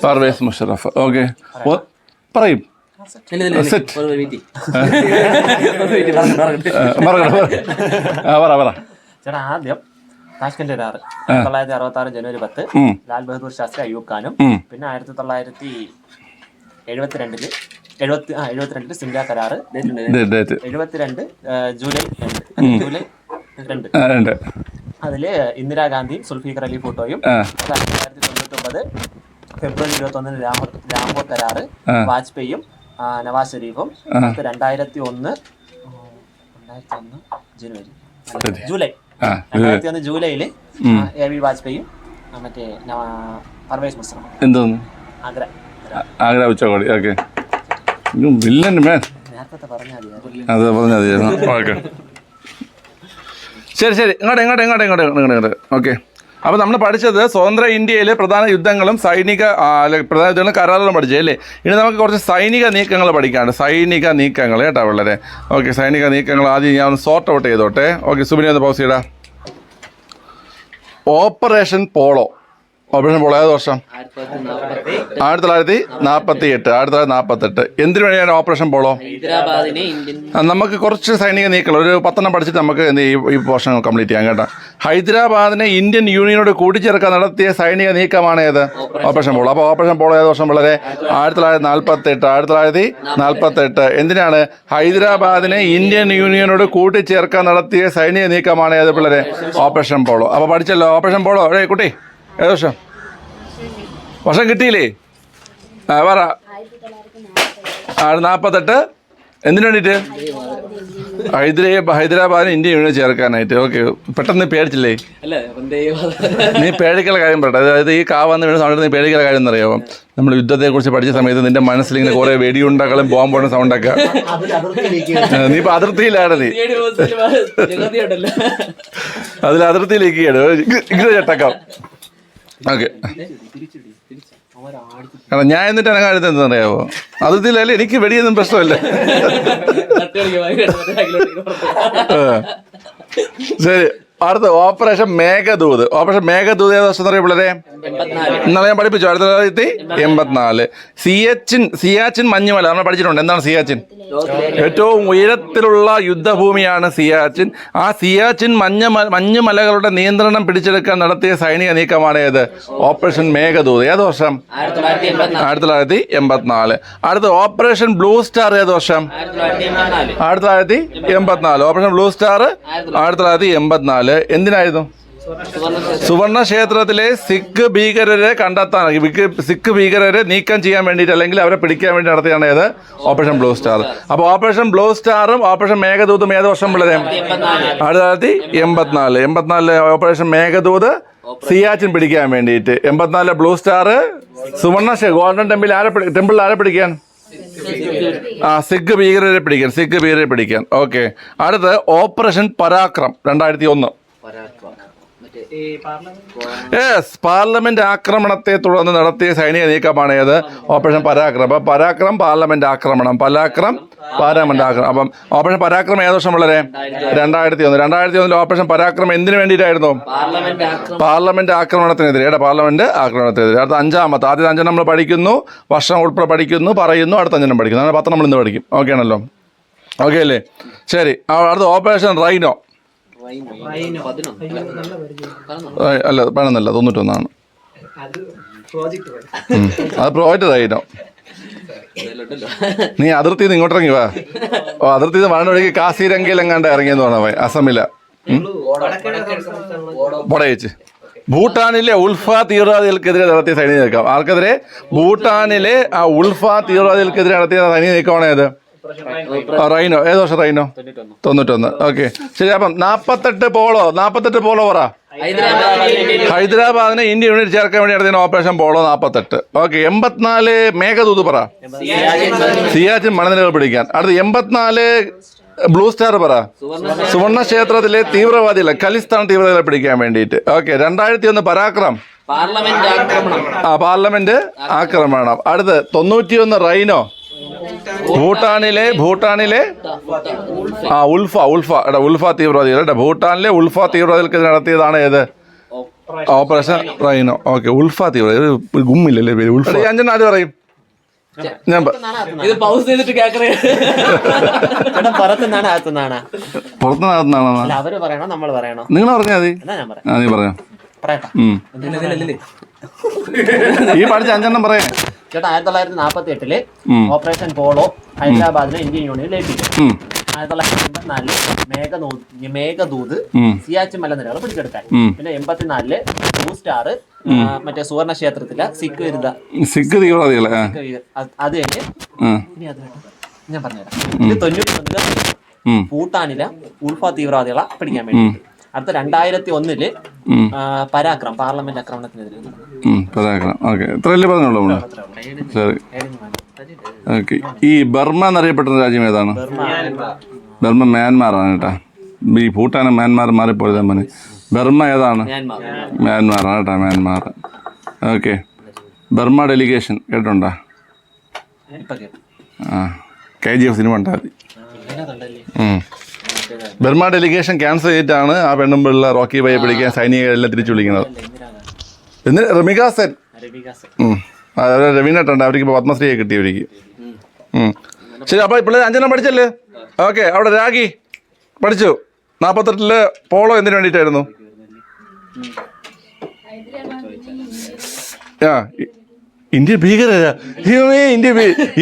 [SPEAKER 2] പർവേസ്.
[SPEAKER 1] മുഷറഫ്. ഓക്കെ. പറയും. പറ പറ.
[SPEAKER 3] ചേട്ടാ ആദ്യം താഷ്കന്റ് കരാർ തൊള്ളായിരത്തി അറുപത്തി ആറ് ജനുവരി പത്ത്. ലാൽ ബഹദൂർ ശാസ്ത്രി അയ്യൂബ് ഖാനും. പിന്നെ ആയിരത്തി തൊള്ളായിരത്തി എഴുപത്തിരണ്ടിൽ എഴുപത്തി ആ എഴുപത്തിരണ്ടിൽ സിംല കരാറ്. എഴുപത്തിരണ്ട് ജൂലൈ രണ്ട്. ജൂലൈ രണ്ട്. അതിൽ ഇന്ദിരാഗാന്ധിയും സുൽഫീഖർ അലി ഫോട്ടോയും ആയിരത്തി തൊണ്ണൂറ്റി ഒമ്പത് ഫെബ്രുവരി ഇരുപത്തി ഒന്നിന് ലാഹോർ ലാഹോർ കരാറ് വാജ്പേയിയും നവാസ് ഷെരീഫും രണ്ടായിരത്തി ഒന്ന് രണ്ടായിരത്തി ഒന്ന് ജനുവരി. ജൂലൈ. രണ്ടായിരത്തി ഒന്ന് ജൂലൈയിൽ എ വി വാജ്പേയും മറ്റേ പർവേസ് മുസ്ലിം
[SPEAKER 1] എന്തോന്നു?
[SPEAKER 3] ആഗ്ര.
[SPEAKER 1] ആഗ്ര ഉച്ചകോടി ഓക്കെ. വില്ലൻ മേൻ അത് പറഞ്ഞാൽ മതി. ഓക്കെ. ശരി ശരി. ഇങ്ങോട്ട് ഇങ്ങോട്ട് ഇങ്ങോട്ട് ഇങ്ങോട്ട് ഇങ്ങോട്ട് ഇങ്ങോട്ട്. ഓക്കെ. അപ്പോൾ നമ്മൾ പഠിച്ചത് സ്വതന്ത്ര ഇന്ത്യയിലെ പ്രധാന യുദ്ധങ്ങളും സൈനിക പ്രധാന യുദ്ധങ്ങളും കരാറുകളും പഠിച്ചേ അല്ലേ? ഇനി നമുക്ക് കുറച്ച് സൈനിക നീക്കങ്ങൾ പഠിക്കാണ്ട് സൈനിക നീക്കങ്ങൾ കേട്ടോ വളരെ ഓക്കെ സൈനിക നീക്കങ്ങൾ ആദ്യം ഞാൻ ഒന്ന് സോർട്ട് ഔട്ട് ചെയ്തോട്ടെ. ഓക്കെ സുബിനി ഒന്ന് pause operation polo operation polo ഏത് വർഷം?
[SPEAKER 2] ആയിരത്തി തൊള്ളായിരത്തി നാൽപ്പത്തി
[SPEAKER 1] എട്ട് ആയിരത്തി തൊള്ളായിരത്തി നാൽപ്പത്തെട്ട് എന്തിനു വേണ്ടിയാണ് ഓപ്പറേഷൻ പോളോ? നമുക്ക് കുറച്ച് സൈനിക നീക്കങ്ങൾ ഒരു പത്തെണ്ണം പഠിച്ചിട്ട് നമുക്ക് എന്ത് ഈ പോർഷൻ കംപ്ലീറ്റ് ചെയ്യാം കേട്ടോ. ഹൈദരാബാദിനെ ഇന്ത്യൻ യൂണിയനോട് കൂട്ടിച്ചേർക്കാൻ നടത്തിയ സൈനിക നീക്കമാണ് ഏത്? Operation polo. അപ്പോൾ ഓപ്പറേഷൻ പോളോ ഏത് വർഷം വളരെ ആയിരത്തി തൊള്ളായിരത്തി നാൽപ്പത്തി എട്ട് ആയിരത്തി തൊള്ളായിരത്തി നാൽപ്പത്തി എട്ട് എന്തിനാണ് ഹൈദരാബാദിനെ ഇന്ത്യൻ യൂണിയനോട് കൂട്ടിച്ചേർക്കാൻ നടത്തിയ സൈനിക നീക്കമാണ് ഏത് പിള്ളേരെ? Operation polo. അപ്പോൾ പഠിച്ചല്ലോ ഓപ്പറേഷൻ പോളോ. ഏ കുട്ടി. ഏത് വർഷം വർഷം കിട്ടിയില്ലേ? ആ പറ. ആ നാൽപ്പത്തെട്ട് എന്തിനു വേണ്ടിയിട്ട്? ഹൈദരാബാദ് ഹൈദരാബാദിന് ഇന്ത്യ യൂണിയൻ ചേർക്കാനായിട്ട്. ഓക്കെ പെട്ടെന്ന് പേടിച്ചില്ലേ. നീ പേടിക്കുള്ള കാര്യം പറയട്ടെ. അതായത് ഈ കാവാന്ന് വീണ സൗണ്ട് നീ പേടിക്കുള്ള കാര്യം എന്നറിയാമോ നമ്മൾ യുദ്ധത്തെക്കുറിച്ച് പഠിച്ച സമയത്ത് നിന്റെ മനസ്സിൽ ഇങ്ങനെ കുറെ വെടിയുണ്ടകളും സൗണ്ട് സൗണ്ടൊക്കെ നീ ഇപ്പൊ അതിർത്തിയിലാണ് നീ. അതിൽ അതിർത്തിയിലേക്ക് ഇങ്ങനെ ചട്ടക്കാം. ഓക്കെ. കാരണം ഞാൻ എന്നിട്ട് എനക്ക് എന്നെ അറിയാവോ? അത് ഇതിലല്ലേ എനിക്ക് വെടിയൊന്നും പ്രശ്നമല്ല. ശരി. അടുത്ത ഓപ്പറേഷൻ മേഘദൂത്. ഓപ്പറേഷൻ മേഘദൂത് ഏത് വർഷം അറിയാം പിള്ളേരെ. ഇന്നലെ ഞാൻ പഠിപ്പിച്ചു. ആയിരത്തി തൊള്ളായിരത്തി എൺപത്തിനാല്. സിയാച്ചിൻ സിയാച്ചിൻ മഞ്ഞുമല. നമ്മൾ പഠിച്ചിട്ടുണ്ട്. എന്താണ് സിയാച്ചിൻ? ഏറ്റവും ഉയരത്തിലുള്ള യുദ്ധഭൂമിയാണ് സിയാച്ചിൻ. ആ സിയാച്ചിൻ മഞ്ഞ മഞ്ഞുമലകളുടെ നിയന്ത്രണം പിടിച്ചെടുക്കാൻ നടത്തിയ സൈനിക നീക്കമാണ് ഏത്? ഓപ്പറേഷൻ മേഘദൂത്. ഏത് വർഷം?
[SPEAKER 2] ആയിരത്തി തൊള്ളായിരത്തി എൺപത്തിനാല്.
[SPEAKER 1] അടുത്ത ഓപ്പറേഷൻ ബ്ലൂ സ്റ്റാർ ഏത് വർഷം.
[SPEAKER 2] ആയിരത്തി തൊള്ളായിരത്തി എൺപത്തിനാല്.
[SPEAKER 1] Operation blue star? ആയിരത്തി തൊള്ളായിരത്തി എൺപത്തിനാല്. എന്തിനായിരുന്നു?
[SPEAKER 2] സുവർണ
[SPEAKER 1] സുവർണ ക്ഷേത്രത്തിലെ സിഖ് ഭീകരരെ കണ്ടെത്താൻ സിഖ് ഭീകരരെ നീക്കം ചെയ്യാൻ വേണ്ടിയിട്ട് അല്ലെങ്കിൽ അവരെ പിടിക്കാൻ വേണ്ടി നടത്തിയാണ് ഏത്? Operation blue star. അപ്പോൾ ഓപ്പറേഷൻ ബ്ലൂ സ്റ്റാറും ഓപ്പറേഷൻ മേഘദൂതും ഏത് വർഷം പിള്ളേരെ? ആയിരത്തി തൊള്ളായിരത്തി എൺപത്തിനാല്. എൺപത്തിനാലിലെ ഓപ്പറേഷൻ മേഘദൂത് സിയാച്ചിൻ പിടിക്കാൻ വേണ്ടിയിട്ട്. എൺപത്തിനാലിലെ ബ്ലൂ സ്റ്റാർ സുവർണ ഗോൾഡൻ ടെമ്പിൾ ആരെ ടെമ്പിളിൽ ആരെ പിടിക്കാൻ? ആ സിഖ് ഭീകരരെ പിടിക്കാൻ സിഖ് ഭീകരരെ പിടിക്കാൻ. ഓക്കെ. അടുത്ത് ഓപ്പറേഷൻ പരാക്രം രണ്ടായിരത്തി ഒന്ന്. Yes parliament? ആക്രമണത്തെ തുടർന്ന് നടത്തിയ സൈനിക നീക്കമാണ് ഏത് ഓപ്പറേഷൻ പരാക്രമം. അപ്പം പരാക്രം പാർലമെന്റ് ആക്രമണം. പരാക്രം പാർലമെന്റ് ആക്രമണം അപ്പം ഓപ്പറേഷൻ പരാക്രം ഏത് വർഷം വളരെ രണ്ടായിരത്തി ഒന്ന് രണ്ടായിരത്തി ഒന്നിൽ ഓപ്പറേഷൻ പരാക്രം എന്തിനു വേണ്ടിയിട്ടായിരുന്നു?
[SPEAKER 2] പാർലമെന്റ് ആക്രമണം.
[SPEAKER 1] പാർലമെന്റ് ആക്രമണത്തിനെതിരെ. ഏടാ പാർലമെന്റ് ആക്രമണത്തിനെതിരെ. അടുത്ത അഞ്ചാമത്തെ. ആദ്യത്തെ അഞ്ചെണ്ണം നമ്മൾ പഠിക്കുന്നു. വർഷം ഉൾപ്പെടെ പഠിക്കുന്നു പറയുന്നു. അടുത്ത അഞ്ചെണ്ണം പഠിക്കുന്നു. അങ്ങനെ പത്ത് നമ്മൾ ഇന്ന് പഠിക്കും. ഓക്കെ ആണല്ലോ? ഓക്കെ അല്ലേ? ശരി. അടുത്ത ഓപ്പറേഷൻ റൈനോ അല്ല? പതിനൊന്നല്ല തൊണ്ണൂറ്റൊന്നാണ്. അത് പ്രോജക്റ്റ് റൈനോ
[SPEAKER 2] ഇതിലുണ്ടല്ലോ.
[SPEAKER 1] നീ അതിർത്തി നിന്ന് ഇങ്ങോട്ട് ഇറങ്ങി വാ. ഓ അതിർത്തി നിന്ന് കാസിരംഗയിൽ എങ്ങാണ്ട് ഇറങ്ങിയെന്ന് പറഞ്ഞ അസമില. പൊടയിച്ച് ഭൂട്ടാനിലെ ഉൾഫ തീവ്രവാദികൾക്കെതിരെ നടത്തിയ സൈനിക നീക്കം. ആർക്കെതിരെ? ഭൂട്ടാനിലെ ആ ഉൾഫ തീവ്രവാദികൾക്കെതിരെ നടത്തിയ സൈനിക നീക്കമാണ് ഏത് റൈനോ. ഏത് വർഷം റൈനോ? തൊണ്ണൂറ്റൊന്ന്. ഓക്കെ. ശരി അപ്പം നാപ്പത്തെട്ട് പോളോ. നാപ്പത്തെട്ട് പോളോ പറ. ഹൈദരാബാദിന് ഇന്ത്യ യൂണിറ്റ് ചേർക്കാൻ വേണ്ടി നടത്തിയ ഓപ്പറേഷൻ പോളോ നാപ്പത്തെട്ട്. ഓക്കെ എൺപത്തിനാല് മേഘദൂത് പറ. സിയാച്ചിൻ മണനിലകൾ പിടിക്കാൻ. അടുത്ത എൺപത്തിനാല് ബ്ലൂ സ്റ്റാർ പറ. സുവർണ ക്ഷേത്രത്തിലെ തീവ്രവാദികളെ ഖലിസ്ഥാൻ തീവ്രവാദികളെ പിടിക്കാൻ വേണ്ടിയിട്ട്. ഓക്കെ രണ്ടായിരത്തി ഒന്ന് പരാക്രം ആ പാർലമെന്റ് ആക്രമണം. അടുത്ത് തൊണ്ണൂറ്റിയൊന്ന് റൈനോ. ഭൂട്ടാനിലെ ഭൂട്ടാനിലെ? ആ ഉൾഫ ഉൾഫ എടാ ഉൾഫ തീവ്രവാദികൾ. എടാ ഭൂട്ടാനിലെ ഉൾഫ തീവ്രവാദികൾക്ക് നടത്തിയതാണ് ഏത്? ഓപ്പറേഷൻ റൈനോ ഓക്കെ ഉൾഫ തീവ്രവാദി. ഗുമ്മില്ലല്ലേ പേര് ഉൾഫ അഞ്ചെണ്ണം ആദ്യം പറയും. ഞാൻ
[SPEAKER 2] ഇത് പൗസ് ചെയ്തിട്ട് കേക്കറേ
[SPEAKER 3] ചേട്ടൻ പുറത്തുനിന്നാണ് അകത്തുനിന്നാണ്.
[SPEAKER 1] പുറത്ത്
[SPEAKER 3] അല്ല അവർ പറയണോ നമ്മൾ പറയണോ?
[SPEAKER 1] നിങ്ങൾ പറഞ്ഞാൽ മതി.
[SPEAKER 3] എന്നാ ഞാൻ പറയാം.
[SPEAKER 1] ആ നീ പറയാം.
[SPEAKER 3] പറയട്ടെ.
[SPEAKER 1] ഉം. ഈ പഠിച്ച അഞ്ചെണ്ണം പറയാം.
[SPEAKER 3] ചേട്ടാ ആയിരത്തി തൊള്ളായിരത്തി നാൽപ്പത്തി
[SPEAKER 1] എട്ടിൽ
[SPEAKER 3] ഓപ്പറേഷൻ പോളോ ഹൈദരാബാദിനെ ഇന്ത്യൻ യൂണിയൻ ലയിപ്പിച്ചു. ആയിരത്തി തൊള്ളായിരത്തി എൺപത്തിനാലിൽ മേഘദൂത് മേഘദൂത് സിയാച്ചി മലനിരകൾ പിടിച്ചെടുക്കാൻ. പിന്നെ എൺപത്തിനാലിൽ ബ്ലൂ സ്റ്റാർ മറ്റേ സുവർണ ക്ഷേത്രത്തിലെ സിഖ് വിരുദ്ധ.
[SPEAKER 1] സിഖ് തീവ്രവാദികളെ
[SPEAKER 3] അത് കഴിഞ്ഞ് ഇനി അത് ഞാൻ പറഞ്ഞുതരാം. ഇത് തൊണ്ണൂറ്റി
[SPEAKER 1] ഒന്നിൽ
[SPEAKER 3] ഭൂട്ടാനിലെ ഉൾഫ തീവ്രവാദികളെ പിടിക്കാൻ വേണ്ടി അടുത്ത രണ്ടായിരത്തി ഒന്നിൽ പരാക്രം പാർലമെന്റ് ആക്രമണത്തിനെതിരെ.
[SPEAKER 1] പരാക്രം. ഓക്കെ. ഇത്രയല്ലേ പറഞ്ഞോളൂ നമ്മൾ. ശരി. ഓക്കെ. ഈ ബർമ എന്നറിയപ്പെട്ട രാജ്യം ഏതാണ്? ബർമ. മ്യാൻമാറാണ് കേട്ടാ. ഈ ഭൂട്ടാനും മ്യാൻമാർ മാറിപ്പോയത് മനെ ബർമ ഏതാണ്?
[SPEAKER 2] മ്യാൻമാർ.
[SPEAKER 1] മ്യാൻമാറാണ് കേട്ടോ മ്യാൻമാർ. ഓക്കെ. ബർമ ഡെലിഗേഷൻ കേട്ടിട്ടുണ്ടോ?
[SPEAKER 3] ഇപ്പൊ കേട്ടു.
[SPEAKER 1] ആ. കെ ജി എഫ് സിനിമ ഉണ്ടാൽ മതി. ഉം. ബർമ ഡെലിഗേഷൻ ക്യാൻസൽ ചെയ്തിട്ടാണ് ആ പെണ്ണും പിള്ള റോക്കി ബൈ പിടിക്കാൻ സൈനികരെല്ലാം തിരിച്ചു വിളിക്കുന്നത്. എന്നിട്ട് റമിക സെൻ. ഉം. രവീനട്ടുണ്ട് അവർക്ക് ഇപ്പോൾ പത്മശ്രീയെ കിട്ടി അവർക്ക് ശരി അപ്പോൾ പിള്ളേർ അഞ്ചെണ്ണം പഠിച്ചല്ലേ? ഓക്കെ അവിടെ രാഗി പഠിച്ചു. നാൽപ്പത്തെട്ടിൽ പോളോ എന്തിനു വേണ്ടിയിട്ടായിരുന്നു? ആ ഇന്ത്യ ഭീകരരാ. ഇന്ത്യ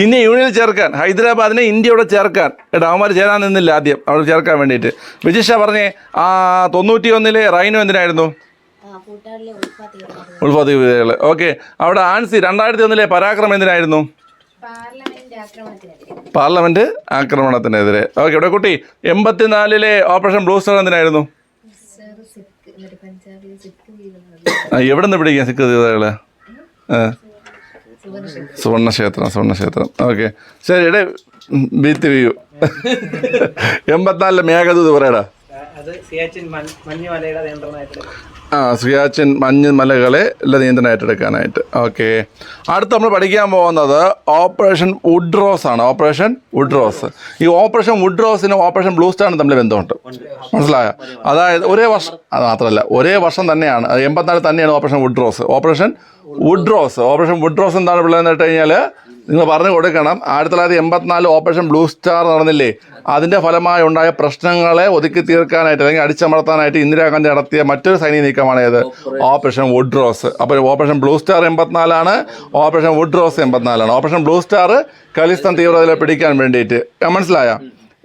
[SPEAKER 1] ഇന്ത്യ യൂണിയനിൽ ചേർക്കാൻ. ഹൈദരാബാദിനെ ഇന്ത്യയോടെ ചേർക്കാൻ. എടാ അവന്മാർ ചേരാൻ നിന്നില്ല ആദ്യം. അവിടെ ചേർക്കാൻ വേണ്ടിയിട്ട്. വിജിഷ പറഞ്ഞേ ആ തൊണ്ണൂറ്റി ഒന്നിലെ റൈനോ എന്തിനായിരുന്നു?
[SPEAKER 4] ഉൾപ്പാത്തികൾ
[SPEAKER 1] ഉൾഫാദീപുകൾ ഓക്കെ. അവിടെ ആൻസി രണ്ടായിരത്തി ഒന്നിലെ പരാക്രമം എന്തിനായിരുന്നു?
[SPEAKER 4] പാർലമെന്റ് ആക്രമണത്തിനെതിരെ.
[SPEAKER 1] ഓക്കെ ഇവിടെ കുട്ടി. എൺപത്തിനാലിലെ ഓപ്പറേഷൻ ബ്ലൂ സ്റ്റാർ എന്തിനായിരുന്നു?
[SPEAKER 4] സിക്ക് സിക്ക്
[SPEAKER 1] എവിടെ നിന്ന് പിടിക്കാം സിഖ് തീവ്രവാദികളെ ആ. സുവർണക്ഷേത്രം. സുവർണക്ഷേത്രം ഓക്കെ ശരി ഇടെ ബീത്ത് വ്യൂ എൺപത്തിനാലിലെ മേഘദൂത് പറയടാ.
[SPEAKER 3] അത് സിയാച്ചിൻ മഞ്ഞുമലയുടെ നിയന്ത്രണമായിട്ട്.
[SPEAKER 1] ആ സിയാച്ചിൻ മഞ്ഞ് മലകളെ എല്ലാം നിയന്ത്രണം എടുക്കാനായിട്ട് ഓക്കെ അടുത്ത് നമ്മൾ പഠിക്കാൻ പോകുന്നത് ഓപ്പറേഷൻ വുഡ്രോസ് ആണ്. ഓപ്പറേഷൻ വുഡ്രോസ് ഈ ഓപ്പറേഷൻ വുഡ്രോസിനും ഓപ്പറേഷൻ ബ്ലൂ സ്റ്റാറിനും തമ്മിൽ ബന്ധമുണ്ട്. മനസ്സിലായോ? അതായത് ഒരേ വർഷം അത് മാത്രമല്ല ഒരേ വർഷം തന്നെയാണ് എൺപത്തിനാല് തന്നെയാണ് operation Woodrose operation Woodrose operation Woodrose എന്താണ് പിള്ളേന്ന് കേട്ട് കഴിഞ്ഞാൽ നിങ്ങൾ പറഞ്ഞു കൊടുക്കണം. ആയിരത്തി തൊള്ളായിരത്തി എൺപത്തിനാല് ഓപ്പറേഷൻ ബ്ലൂ സ്റ്റാർ നടന്നില്ലേ? അതിന്റെ ഫലമായി ഉണ്ടായ പ്രശ്നങ്ങളെ ഒതുക്കി തീർക്കാനായിട്ട് അല്ലെങ്കിൽ അടിച്ചമർത്താനായിട്ട് ഇന്ദിരാഗാന്ധി നടത്തിയ മറ്റൊരു സൈനിക നീക്കമാണ് ഏത് ഓപ്പറേഷൻ വുഡ്രോസ്. അപ്പോൾ ഓപ്പറേഷൻ ബ്ലൂ സ്റ്റാർ എൺപത്തിനാലാണ് ഓപ്പറേഷൻ വുഡ്രോസ് എൺപത്തിനാലാണ്. ഓപ്പറേഷൻ ബ്ലൂ സ്റ്റാർ ഖലിസ്ഥാൻ തീവ്രതയിലെ പിടിക്കാൻ വേണ്ടിയിട്ട്. മനസ്സിലായ?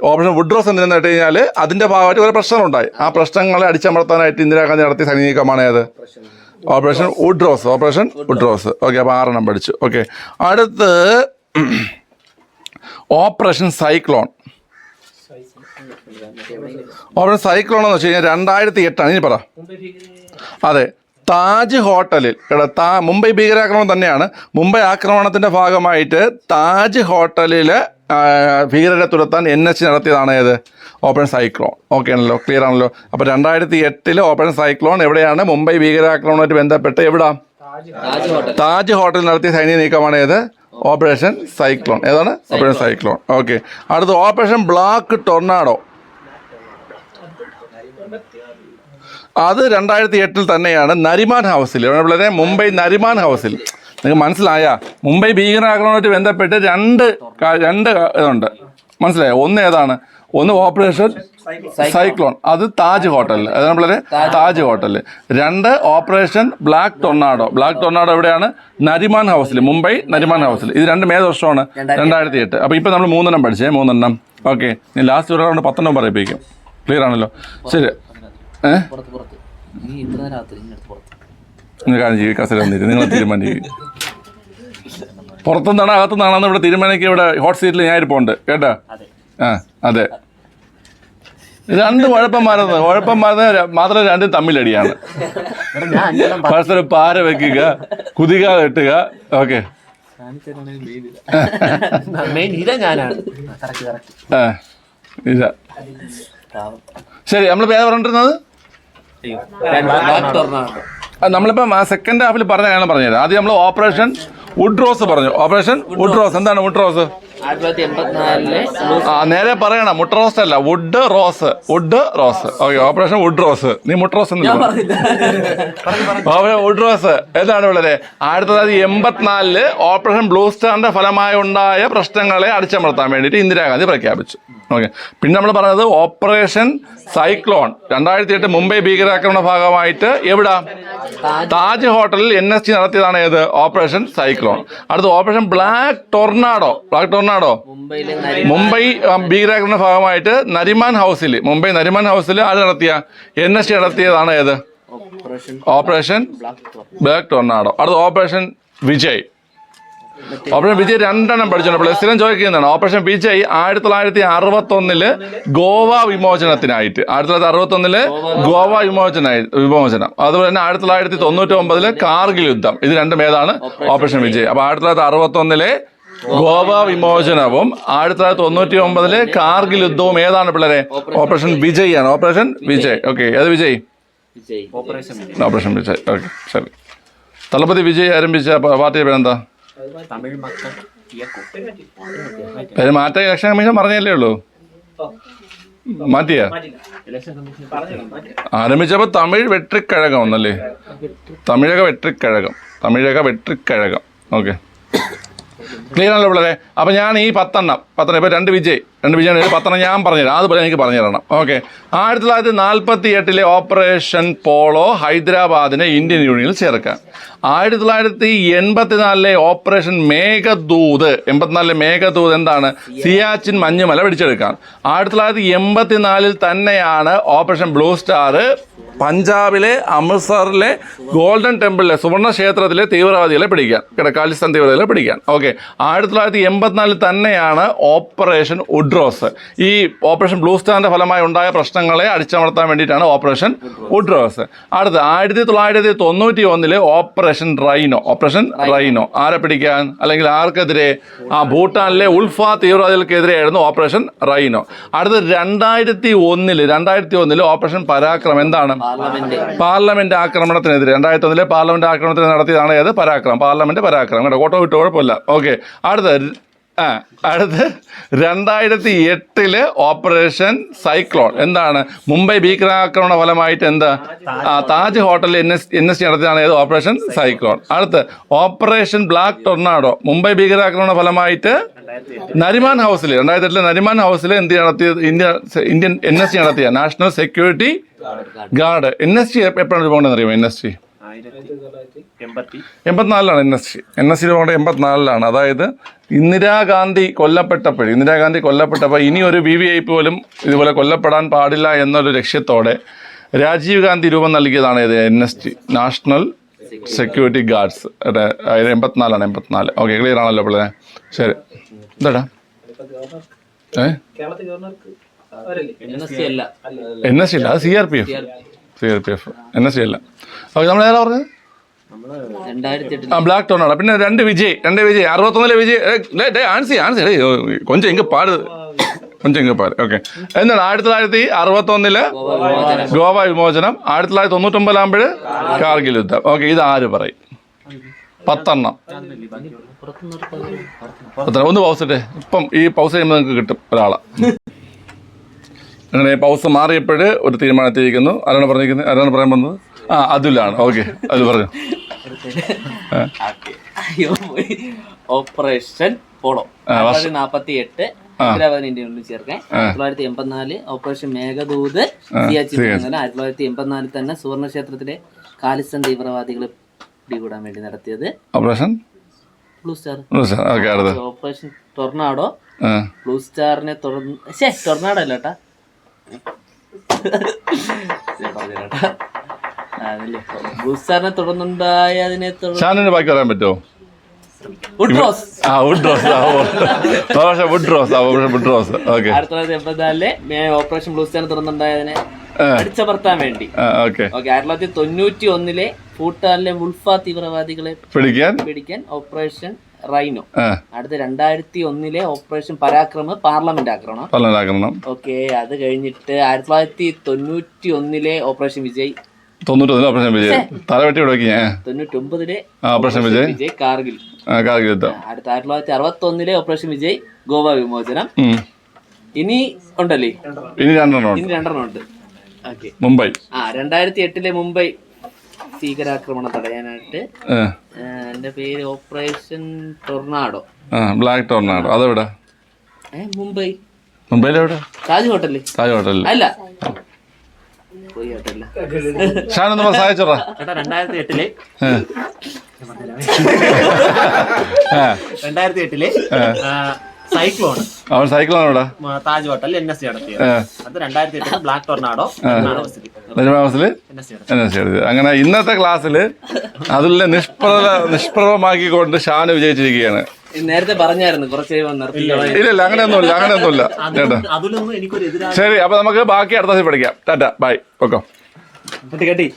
[SPEAKER 1] ഓപ്പറേഷൻ വുഡ്രോസ് എന്തിനെന്ന് വെച്ച് കഴിഞ്ഞാൽ അതിന്റെ ഭാഗമായിട്ട് ഒരു പ്രശ്നമുണ്ടായി ആ പ്രശ്നങ്ങളെ അടിച്ചമർത്താനായിട്ട് ഇന്ദിരാഗാന്ധി നടത്തിയ സൈനിക നീക്കമാണ് ഏത് operation Woodrose operation Woodrose okay അപ്പോൾ ആറെണ്ണം പഠിച്ചു. ഓക്കെ അടുത്ത് ഓപ്പറേഷൻ സൈക്ലോൺ ഓപ്പറേഷൻ സൈക്ലോൺ എന്ന് വെച്ച് കഴിഞ്ഞാൽ രണ്ടായിരത്തി എട്ടാണ് ഇനി പറ. അതെ. താജ് ഹോട്ടലിൽ താ മുംബൈ ഭീകരാക്രമണം തന്നെയാണ്. മുംബൈ ആക്രമണത്തിന്റെ ഭാഗമായിട്ട് താജ് ഹോട്ടലിൽ ഭീകരരെ തുരത്താൻ എൻ എച്ച് നടത്തിയതാണ് ഏത്? ഓപ്പൺ സൈക്ലോൺ ഓക്കെ ആണല്ലോ ക്ലിയർ ആണല്ലോ. അപ്പോൾ രണ്ടായിരത്തി എട്ടിൽ ഓപ്പൺ സൈക്ലോൺ എവിടെയാണ്? മുംബൈ ഭീകരാക്രമണവുമായിട്ട് ബന്ധപ്പെട്ട് എവിടാ?
[SPEAKER 2] താജ്
[SPEAKER 1] ഹോട്ടലിൽ നടത്തിയ സൈനിക നീക്കമാണ് ഏത്? ഓപ്പറേഷൻ സൈക്ലോൺ ഏതാണ്? ഓപ്പറേഷൻ സൈക്ലോൺ ഓക്കെ അടുത്ത ഓപ്പറേഷൻ ബ്ലാക്ക് ടൊർണാഡോ അത് രണ്ടായിരത്തി എട്ടിൽ തന്നെയാണ് നരിമാൻ ഹൗസിൽ വളരെ മുംബൈ നരിമാൻ ഹൗസിൽ നിങ്ങൾക്ക് മനസ്സിലായ? മുംബൈ ഭീകരാക്രമണവുമായിട്ട് ബന്ധപ്പെട്ട് രണ്ട് രണ്ട് ഇതുണ്ട്. മനസ്സിലായോ? ഒന്ന് ഏതാണ്? ഒന്ന് ഓപ്പറേഷൻ സൈക്ലോൺ. അത് താജ് ഹോട്ടലിൽ അതാണ് വളരെ താജ് ഹോട്ടലിൽ രണ്ട് operation black tornado black tornado എവിടെയാണ്? നരിമാൻ ഹൗസിൽ മുംബൈ നരിമാൻ ഹൗസിൽ ഇത് രണ്ടും ഏത് വർഷമാണ്? രണ്ടായിരത്തി എട്ട്. അപ്പോൾ ഇപ്പോൾ നമ്മൾ മൂന്നെണ്ണം പഠിച്ചേ മൂന്നെണ്ണം. ഓക്കെ. ഞാൻ ലാസ്റ്റ് ഒരു റൗണ്ട് പത്തെണ്ണം പറയിപ്പിക്കും. ക്ലിയർ ആണല്ലോ? ശരി. ഏഹ്
[SPEAKER 2] പുറത്ത് പുറത്ത് നീ ഇത്ര രാത്രി ഇങ്ങോട്ട് പുറത്ത്
[SPEAKER 1] നിങ്ങൾ കാര്യം ചെയ്യും കസര വന്നിട്ട് നിങ്ങൾ തീരുമാനിക്കും. പുറത്തുനിന്നാണ് അകത്തുനിന്നാണെന്ന് ഇവിടെ തീരുമാനിക്കുക ഇവിടെ ഹോട്ട് സീറ്റിൽ ഞാൻ ഇരിപ്പുണ്ട് കേട്ടോ? ആ അതെ. രണ്ട് കുഴപ്പന്മാരെന്ന് കുഴപ്പന്മാരെന്ന് മാത്രം രണ്ടും തമ്മിലടിയാണ്. പരസ്പരം പാര വെക്കുക കുതിക കെട്ടുക ഓക്കെ. ശരി നമ്മൾ പേര് പറഞ്ഞിരുന്നത്? നമ്മളിപ്പം ആ സെക്കൻഡ് ഹാഫിൽ പറഞ്ഞ പറഞ്ഞത് ആദ്യം നമ്മൾ ഓപ്പറേഷൻ വുഡ് റോസ് പറഞ്ഞു. ഓപ്പറേഷൻ വുഡ് റോസ് എന്താണ് വുഡ് റോസ്
[SPEAKER 2] ആയിരത്തി തൊള്ളായിരത്തി എൺപത്തിനാലിലെ
[SPEAKER 1] ആ നേരെ പറയണ. മുട്ട റോസ് അല്ല Woodrose Woodrose okay operation Woodrose നീ മുട്ട റോസ് എന്ന് ഓപ്പറേഷൻ വുഡ് റോസ് എന്താണ് വളരെ? ആയിരത്തി തൊള്ളായിരത്തി എൺപത്തിനാലിൽ ഓപ്പറേഷൻ ബ്ലൂ സ്റ്റാറിന്റെ ഫലമായി ഉണ്ടായ പ്രശ്നങ്ങളെ അടിച്ചമർത്താൻ വേണ്ടിയിട്ട് ഇന്ദിരാഗാന്ധി പ്രഖ്യാപിച്ചു. ഓക്കെ പിന്നെ നമ്മൾ പറഞ്ഞത് ഓപ്പറേഷൻ സൈക്ലോൺ രണ്ടായിരത്തി എട്ട് മുംബൈ ഭീകരാക്രമണ ഭാഗമായിട്ട് എവിടാ? താജ് ഹോട്ടലിൽ എൻ എസ് ടി നടത്തിയതാണ് ഏത്? ഓപ്പറേഷൻ സൈക്ലോൺ അടുത്ത operation black tornado black tornado
[SPEAKER 2] നരി
[SPEAKER 1] മുംബൈ ഭീകരാക്രമണ ഭാഗമായിട്ട് നരിമാൻ ഹൗസിൽ മുംബൈ നരിമാൻ ഹൗസിൽ ആര് നടത്തിയ? എൻ എസ് ടി നടത്തിയതാണ് ഏത്?
[SPEAKER 2] ഓപ്പറേഷൻ ബ്ലാക്ക് ടൊർണാഡോ
[SPEAKER 1] അടുത്ത ഓപ്പറേഷൻ വിജയ്. ഓപ്പറേഷൻ വിജയ് രണ്ടെണ്ണം പഠിച്ചിട്ടുണ്ട്. സ്ഥിരം ചോദിക്കുന്നതാണ് ഓപ്പറേഷൻ വിജയ് ആയിരത്തി തൊള്ളായിരത്തി അറുപത്തി ഒന്നിൽ ഗോവ വിമോചനത്തിനായിട്ട്. ആയിരത്തി തൊള്ളായിരത്തി അറുപത്തി ഒന്നിൽ ഗോവ വിമോചന വിമോചനം. അതുപോലെ തന്നെ ആയിരത്തി തൊള്ളായിരത്തി തൊണ്ണൂറ്റി ഒമ്പതിൽ കാർഗിൽ യുദ്ധം. ഇത് രണ്ടും ഏതാണ്? ഓപ്പറേഷൻ വിജയ്. അപ്പൊ ആയിരത്തി തൊള്ളായിരത്തി അറുപത്തി ഒന്നിലെ ഗോവ വിമോചനവും ആയിരത്തി തൊള്ളായിരത്തി തൊണ്ണൂറ്റി ഒമ്പതിലെ കാർഗിൽ യുദ്ധവും ഏതാണ് പിള്ളേരെ? ഓപ്പറേഷൻ വിജയ്. ആണ്. ഓപ്പറേഷൻ വിജയ്. ഓക്കെ ഏത് വിജയ്?
[SPEAKER 2] വിജയ്.
[SPEAKER 1] ഓപ്പറേഷൻ വിജയ്. ഓക്കെ ശരി. തളപതി വിജയ് ആരംഭിച്ച പാർട്ടിയെ പാർട്ടിയുടെ പേരെന്താ? പേര് മാറ്റ ഇലക്ഷൻ കമ്മീഷൻ പറഞ്ഞല്ലേ ഉള്ളൂ? മാറ്റിയ? ആരംഭിച്ചപ്പോൾ തമിഴ് വെട്രിക്കഴകം ഒന്നല്ലേ? തമിഴക വെട്രിക്കഴകം തമിഴക വെട്രിക്കഴകം ഓക്കെ. ക്ലിയർ ആണല്ലോ പിള്ളേരെ? അപ്പം ഞാൻ ഈ പത്തെണ്ണം പത്തെണ്ണം ഇപ്പോൾ രണ്ട് വിജയ് രണ്ട് വിജയ് പത്തെണ്ണം ഞാൻ പറഞ്ഞുതരാം. അതുപോലെ എനിക്ക് പറഞ്ഞു തരണം ഓക്കെ ആയിരത്തി തൊള്ളായിരത്തി നാൽപ്പത്തി എട്ടിലെ ഓപ്പറേഷൻ പോളോ ഹൈദരാബാദിനെ ഇന്ത്യൻ യൂണിയനിൽ ചേർക്കാൻ ആയിരത്തി തൊള്ളായിരത്തി എൺപത്തിനാലിലെ ഓപ്പറേഷൻ മേഘദൂത് എൺപത്തിനാലിലെ മേഘദൂത് എന്താണ്? സിയാച്ചിൻ മഞ്ഞുമല പിടിച്ചെടുക്കാൻ. ആയിരത്തി തൊള്ളായിരത്തി എൺപത്തിനാലിൽ തന്നെയാണ് ഓപ്പറേഷൻ ബ്ലൂ സ്റ്റാർ പഞ്ചാബിലെ അമൃത്സറിലെ ഗോൾഡൻ ടെമ്പിളിലെ സുവർണ ക്ഷേത്രത്തിലെ തീവ്രവാദികളെ പിടിക്കാൻ ഖാലിസ്ഥാൻ തീവ്രവാദികളെ പിടിക്കാൻ. ഓക്കെ ആയിരത്തി തൊള്ളായിരത്തി എൺപത്തിനാലിൽ തന്നെയാണ് ഓപ്പറേഷൻ ഉഡ്രോസ്. ഈ ഓപ്പറേഷൻ ബ്ലൂ സ്റ്റാറിന്റെ ഫലമായി ഉണ്ടായ പ്രശ്നങ്ങളെ അടിച്ചമർത്താൻ വേണ്ടിയിട്ടാണ് ഓപ്പറേഷൻ ഉഡ്രോസ്. അടുത്ത ആയിരത്തി തൊള്ളായിരത്തി തൊണ്ണൂറ്റി ഒന്നിലെ ഓപ്പറേഷൻ റൈനോ ഓപ്പറേഷൻ റൈനോ. ആരെ പിടിക്കാൻ? അല്ലെങ്കിൽ ആർക്കെതിരെ? ആ ഭൂട്ടാനിലെ ഉൾഫ തീവ്രവാദികൾക്കെതിരെയായിരുന്നു ഓപ്പറേഷൻ റൈനോ. അടുത്ത രണ്ടായിരത്തി ഒന്നിൽ രണ്ടായിരത്തി ഒന്നിൽ ഓപ്പറേഷൻ പരാക്രം എന്താണ്?
[SPEAKER 2] പാർലമെന്റ്
[SPEAKER 1] ആക്രമണത്തിനെതിരെ രണ്ടായിരത്തി ഒന്നിലെ പാർലമെന്റ് ആക്രമണത്തിന് നടത്തിയതാണ് ഏത്? പരാക്രമം. പാർലമെന്റ് പരാക്രമം. കേട്ടോ കോട്ടോ വിട്ടു കുഴപ്പമില്ല. ഓക്കെ. അടുത്ത ആ അടുത്ത് രണ്ടായിരത്തി എട്ടിൽ ഓപ്പറേഷൻ സൈക്ലോൺ. എന്താണ്? മുംബൈ ഭീകരാക്രമണ ഫലമായിട്ട് എന്താ? ആ താജ് ഹോട്ടലിൽ N S N S C നടത്തിയതാണ് ഏത്? Operation cyclone. അടുത്ത് ഓപ്പറേഷൻ ബ്ലാക്ക് ടൊർണാഡോ. മുംബൈ ഭീകരാക്രമണ ഫലമായിട്ട് നരിമാൻ ഹൗസിൽ രണ്ടായിരത്തി എട്ടിലെ നരിമാൻ ഹൗസിൽ എന്ത് നടത്തിയത്? India Indian N S C നടത്തിയ national security guard. N S C എപ്പോഴാണ് പോകേണ്ടത് അറിയുമോ? എൻ എസ്
[SPEAKER 3] എൺപത്തി
[SPEAKER 1] എൺപത്തിനാലിലാണ് N S C N S C പോകേണ്ടത് എൺപത്തിനാലിലാണ്. അതായത് ഇന്ദിരാഗാന്ധി കൊല്ലപ്പെട്ടപ്പോൾ ഇന്ദിരാഗാന്ധി കൊല്ലപ്പെട്ടപ്പോൾ ഇനി ഒരു വി വി ഐ പോലും ഇതുപോലെ കൊല്ലപ്പെടാൻ പാടില്ല എന്നൊരു ലക്ഷ്യത്തോടെ രാജീവ് ഗാന്ധി രൂപം നൽകിയതാണ് ഇത് N S T national security guards അതായത് എൺപത്തിനാലാണ് എൺപത്തിനാല്. ഓക്കെ ക്ലിയർ ആണല്ലോ പിള്ളേ ശരി. എന്താടാ ഏ?
[SPEAKER 2] എൻ എസ് സി അല്ല.
[SPEAKER 1] അത് C R P F C R P F N S C അല്ല. ഓക്കെ നമ്മൾ ഏതാ പറഞ്ഞത്? ആ ബ്ലാക്ക് ടോണാണ് പിന്നെ രണ്ട് വിജയ് രണ്ട് വിജയ്. വിജയ്. ഡേ, ആൻസി ആൻസി. ഡേ, ഓ, കൊഞ്ചം ഇങ്ങ് പാട്. കൊഞ്ചം ഇങ്ങ് പാട്. ഓക്കെ. എന്താണ് ആയിരത്തി തൊള്ളായിരത്തി അറുപത്തൊന്നിൽ ഗോവ വിമോചനം ആയിരത്തി തൊള്ളായിരത്തി തൊണ്ണൂറ്റൊമ്പതാകുമ്പോൾ കാർഗിൽ യുദ്ധം. ഓക്കെ ഇത് ആര് പറയും? പത്തെണ്ണം. പത്തെണ്ണം. ഒന്ന് പൗസ് ഇട്ടേ. ഇപ്പം ഈ പൗസ് കഴിയുമ്പോൾ നിങ്ങൾക്ക് കിട്ടും ഒരാളെ. അങ്ങനെ പൗസ് മാറിയപ്പോൾ ഒരു തീരുമാനത്തിരിക്കുന്നു ആരാണ് പറഞ്ഞിരിക്കുന്നത്? ആരാണ് പറയാൻ വന്നത് ആ അതുലാണ്. ഓക്കെ അത് പറഞ്ഞു.
[SPEAKER 2] Operation polo. നാപ്പത്തി എട്ട് ഹൈദരാബാദ് ഇന്ത്യയിൽ ചേർക്കാൻ ആയിരത്തി തൊള്ളായിരത്തി എൺപത്തിനാല് ഓപ്പറേഷൻ മേഘദൂത് സിയാച്ചിൻ മേഖല ആയിരത്തി തൊള്ളായിരത്തി എൺപത്തിനാലിൽ തന്നെ സുവർണ ക്ഷേത്രത്തിലെ ഖാലിസ്ഥാൻ തീവ്രവാദികളെ പിടികൂടാൻ വേണ്ടി നടത്തിയത്.
[SPEAKER 1] Operation?
[SPEAKER 2] Blue star operation tornado blue സ്റ്റാറിനെ തുടർന്ന് ടൊർണാഡോ അല്ല സ്റ്റാറിനെ തുടർന്നുണ്ടായ അതിനെ
[SPEAKER 1] ഷാനിന് ബാക്കി പറയാൻ പറ്റുമോ?
[SPEAKER 2] ഉഡ്രോസ്
[SPEAKER 1] ആ വുഡ് റോസ് ആ ഓപ്പറേഷൻ ഓക്കെ.
[SPEAKER 2] ആയിരത്തി തൊള്ളായിരത്തി എൺപത്തിനാലിലെ തുറന്നുണ്ടായതിനെ അടിച്ചമർത്താൻ വേണ്ടി.
[SPEAKER 1] ഓക്കെ.
[SPEAKER 2] ആയിരത്തി തൊള്ളായിരത്തി തൊണ്ണൂറ്റി ഒന്നിലെ ഭൂട്ടാനിലെ മുൾഫ തീവ്രവാദികളെ
[SPEAKER 1] പിടിക്കാൻ?
[SPEAKER 2] പിടിക്കാൻ ഓപ്പറേഷൻ റൈനോ. അടുത്ത രണ്ടായിരത്തി ഒന്നിലെ ഓപ്പറേഷൻ പരാക്രമ് പാർലമെന്റ് ആക്രമണം.
[SPEAKER 1] പാർലമെന്റ് ആക്രമണം.
[SPEAKER 2] ഓക്കെ അത് കഴിഞ്ഞിട്ട് ആയിരത്തി തൊള്ളായിരത്തി തൊണ്ണൂറ്റി ഒന്നിലെ ഓപ്പറേഷൻ വിജയ്.
[SPEAKER 1] തൊണ്ണൂറ്റൊന്നിൽ ഓപ്പറേഷൻ വിജയ് തലവെട്ടി ഓപ്പറേഷൻ വിജയ്.
[SPEAKER 2] വിജയ് കാർഗിൽ.
[SPEAKER 1] കാർഗിൽ
[SPEAKER 2] അടുത്ത ആയിരത്തി തൊള്ളായിരത്തി അറുപത്തി ഒന്നിലെ ഓപ്പറേഷൻ വിജയ് ഗോവ വിമോചനം. ഇനി ഉണ്ടല്ലേ?
[SPEAKER 1] ഇനി രണ്ടെണ്ണം ഉണ്ട്.
[SPEAKER 2] ഇനി രണ്ടെണ്ണം ഉണ്ട്.
[SPEAKER 1] മുംബൈ.
[SPEAKER 2] ആ രണ്ടായിരത്തി എട്ടിലെ മുംബൈ ഭീകരാക്രമണം തടയാനായിട്ട് എന്റെ പേര് ഓപ്പറേഷൻ ടൊർണാഡോ.
[SPEAKER 1] ആ ബ്ലാക്ക് ടൊർണാഡോ. അതെവിടെ?
[SPEAKER 2] മുംബൈ. മുംബൈ
[SPEAKER 1] മുംബൈയിലെവിടെ
[SPEAKER 2] താജ് ഹോട്ടലിൽ
[SPEAKER 1] താജ് ഹോട്ടലിൽ
[SPEAKER 2] അല്ല.
[SPEAKER 1] ഷാനൊന്ന് സഹായിച്ചോറാ
[SPEAKER 3] ചേട്ടാ രണ്ടായിരത്തി എട്ടിൽ.
[SPEAKER 1] ആ
[SPEAKER 3] രണ്ടായിരത്തി എട്ടിൽ. സൈക്ലോൺ
[SPEAKER 1] അവൻ സൈക്കിളാണ് ഇവിടെ
[SPEAKER 3] Taj hotel N S C നടത്തിയത്. അത് രണ്ടായിരത്തി എട്ടിൽ ബ്ലാക്ക് ടൊർണാഡോ
[SPEAKER 1] അങ്ങനെ ഇന്നത്തെ ക്ലാസ്സിൽ അതിലെ നിഷ്പ്രഭ നിഷ്പ്രഭമാക്കിക്കൊണ്ട് ഷാന് വിജയിച്ചിരിക്കുകയാണ്.
[SPEAKER 2] നേരത്തെ പറഞ്ഞായിരുന്നു കുറച്ച്
[SPEAKER 1] ഇല്ല ഇല്ല. അങ്ങനെയൊന്നുമില്ല അങ്ങനെയൊന്നുമില്ല. ചേട്ടാ ശരി അപ്പൊ നമുക്ക് ബാക്കി അടുത്ത ദിവസം പഠിക്കാം. Tata bye. ഓക്കെ.
[SPEAKER 3] കെട്ടി.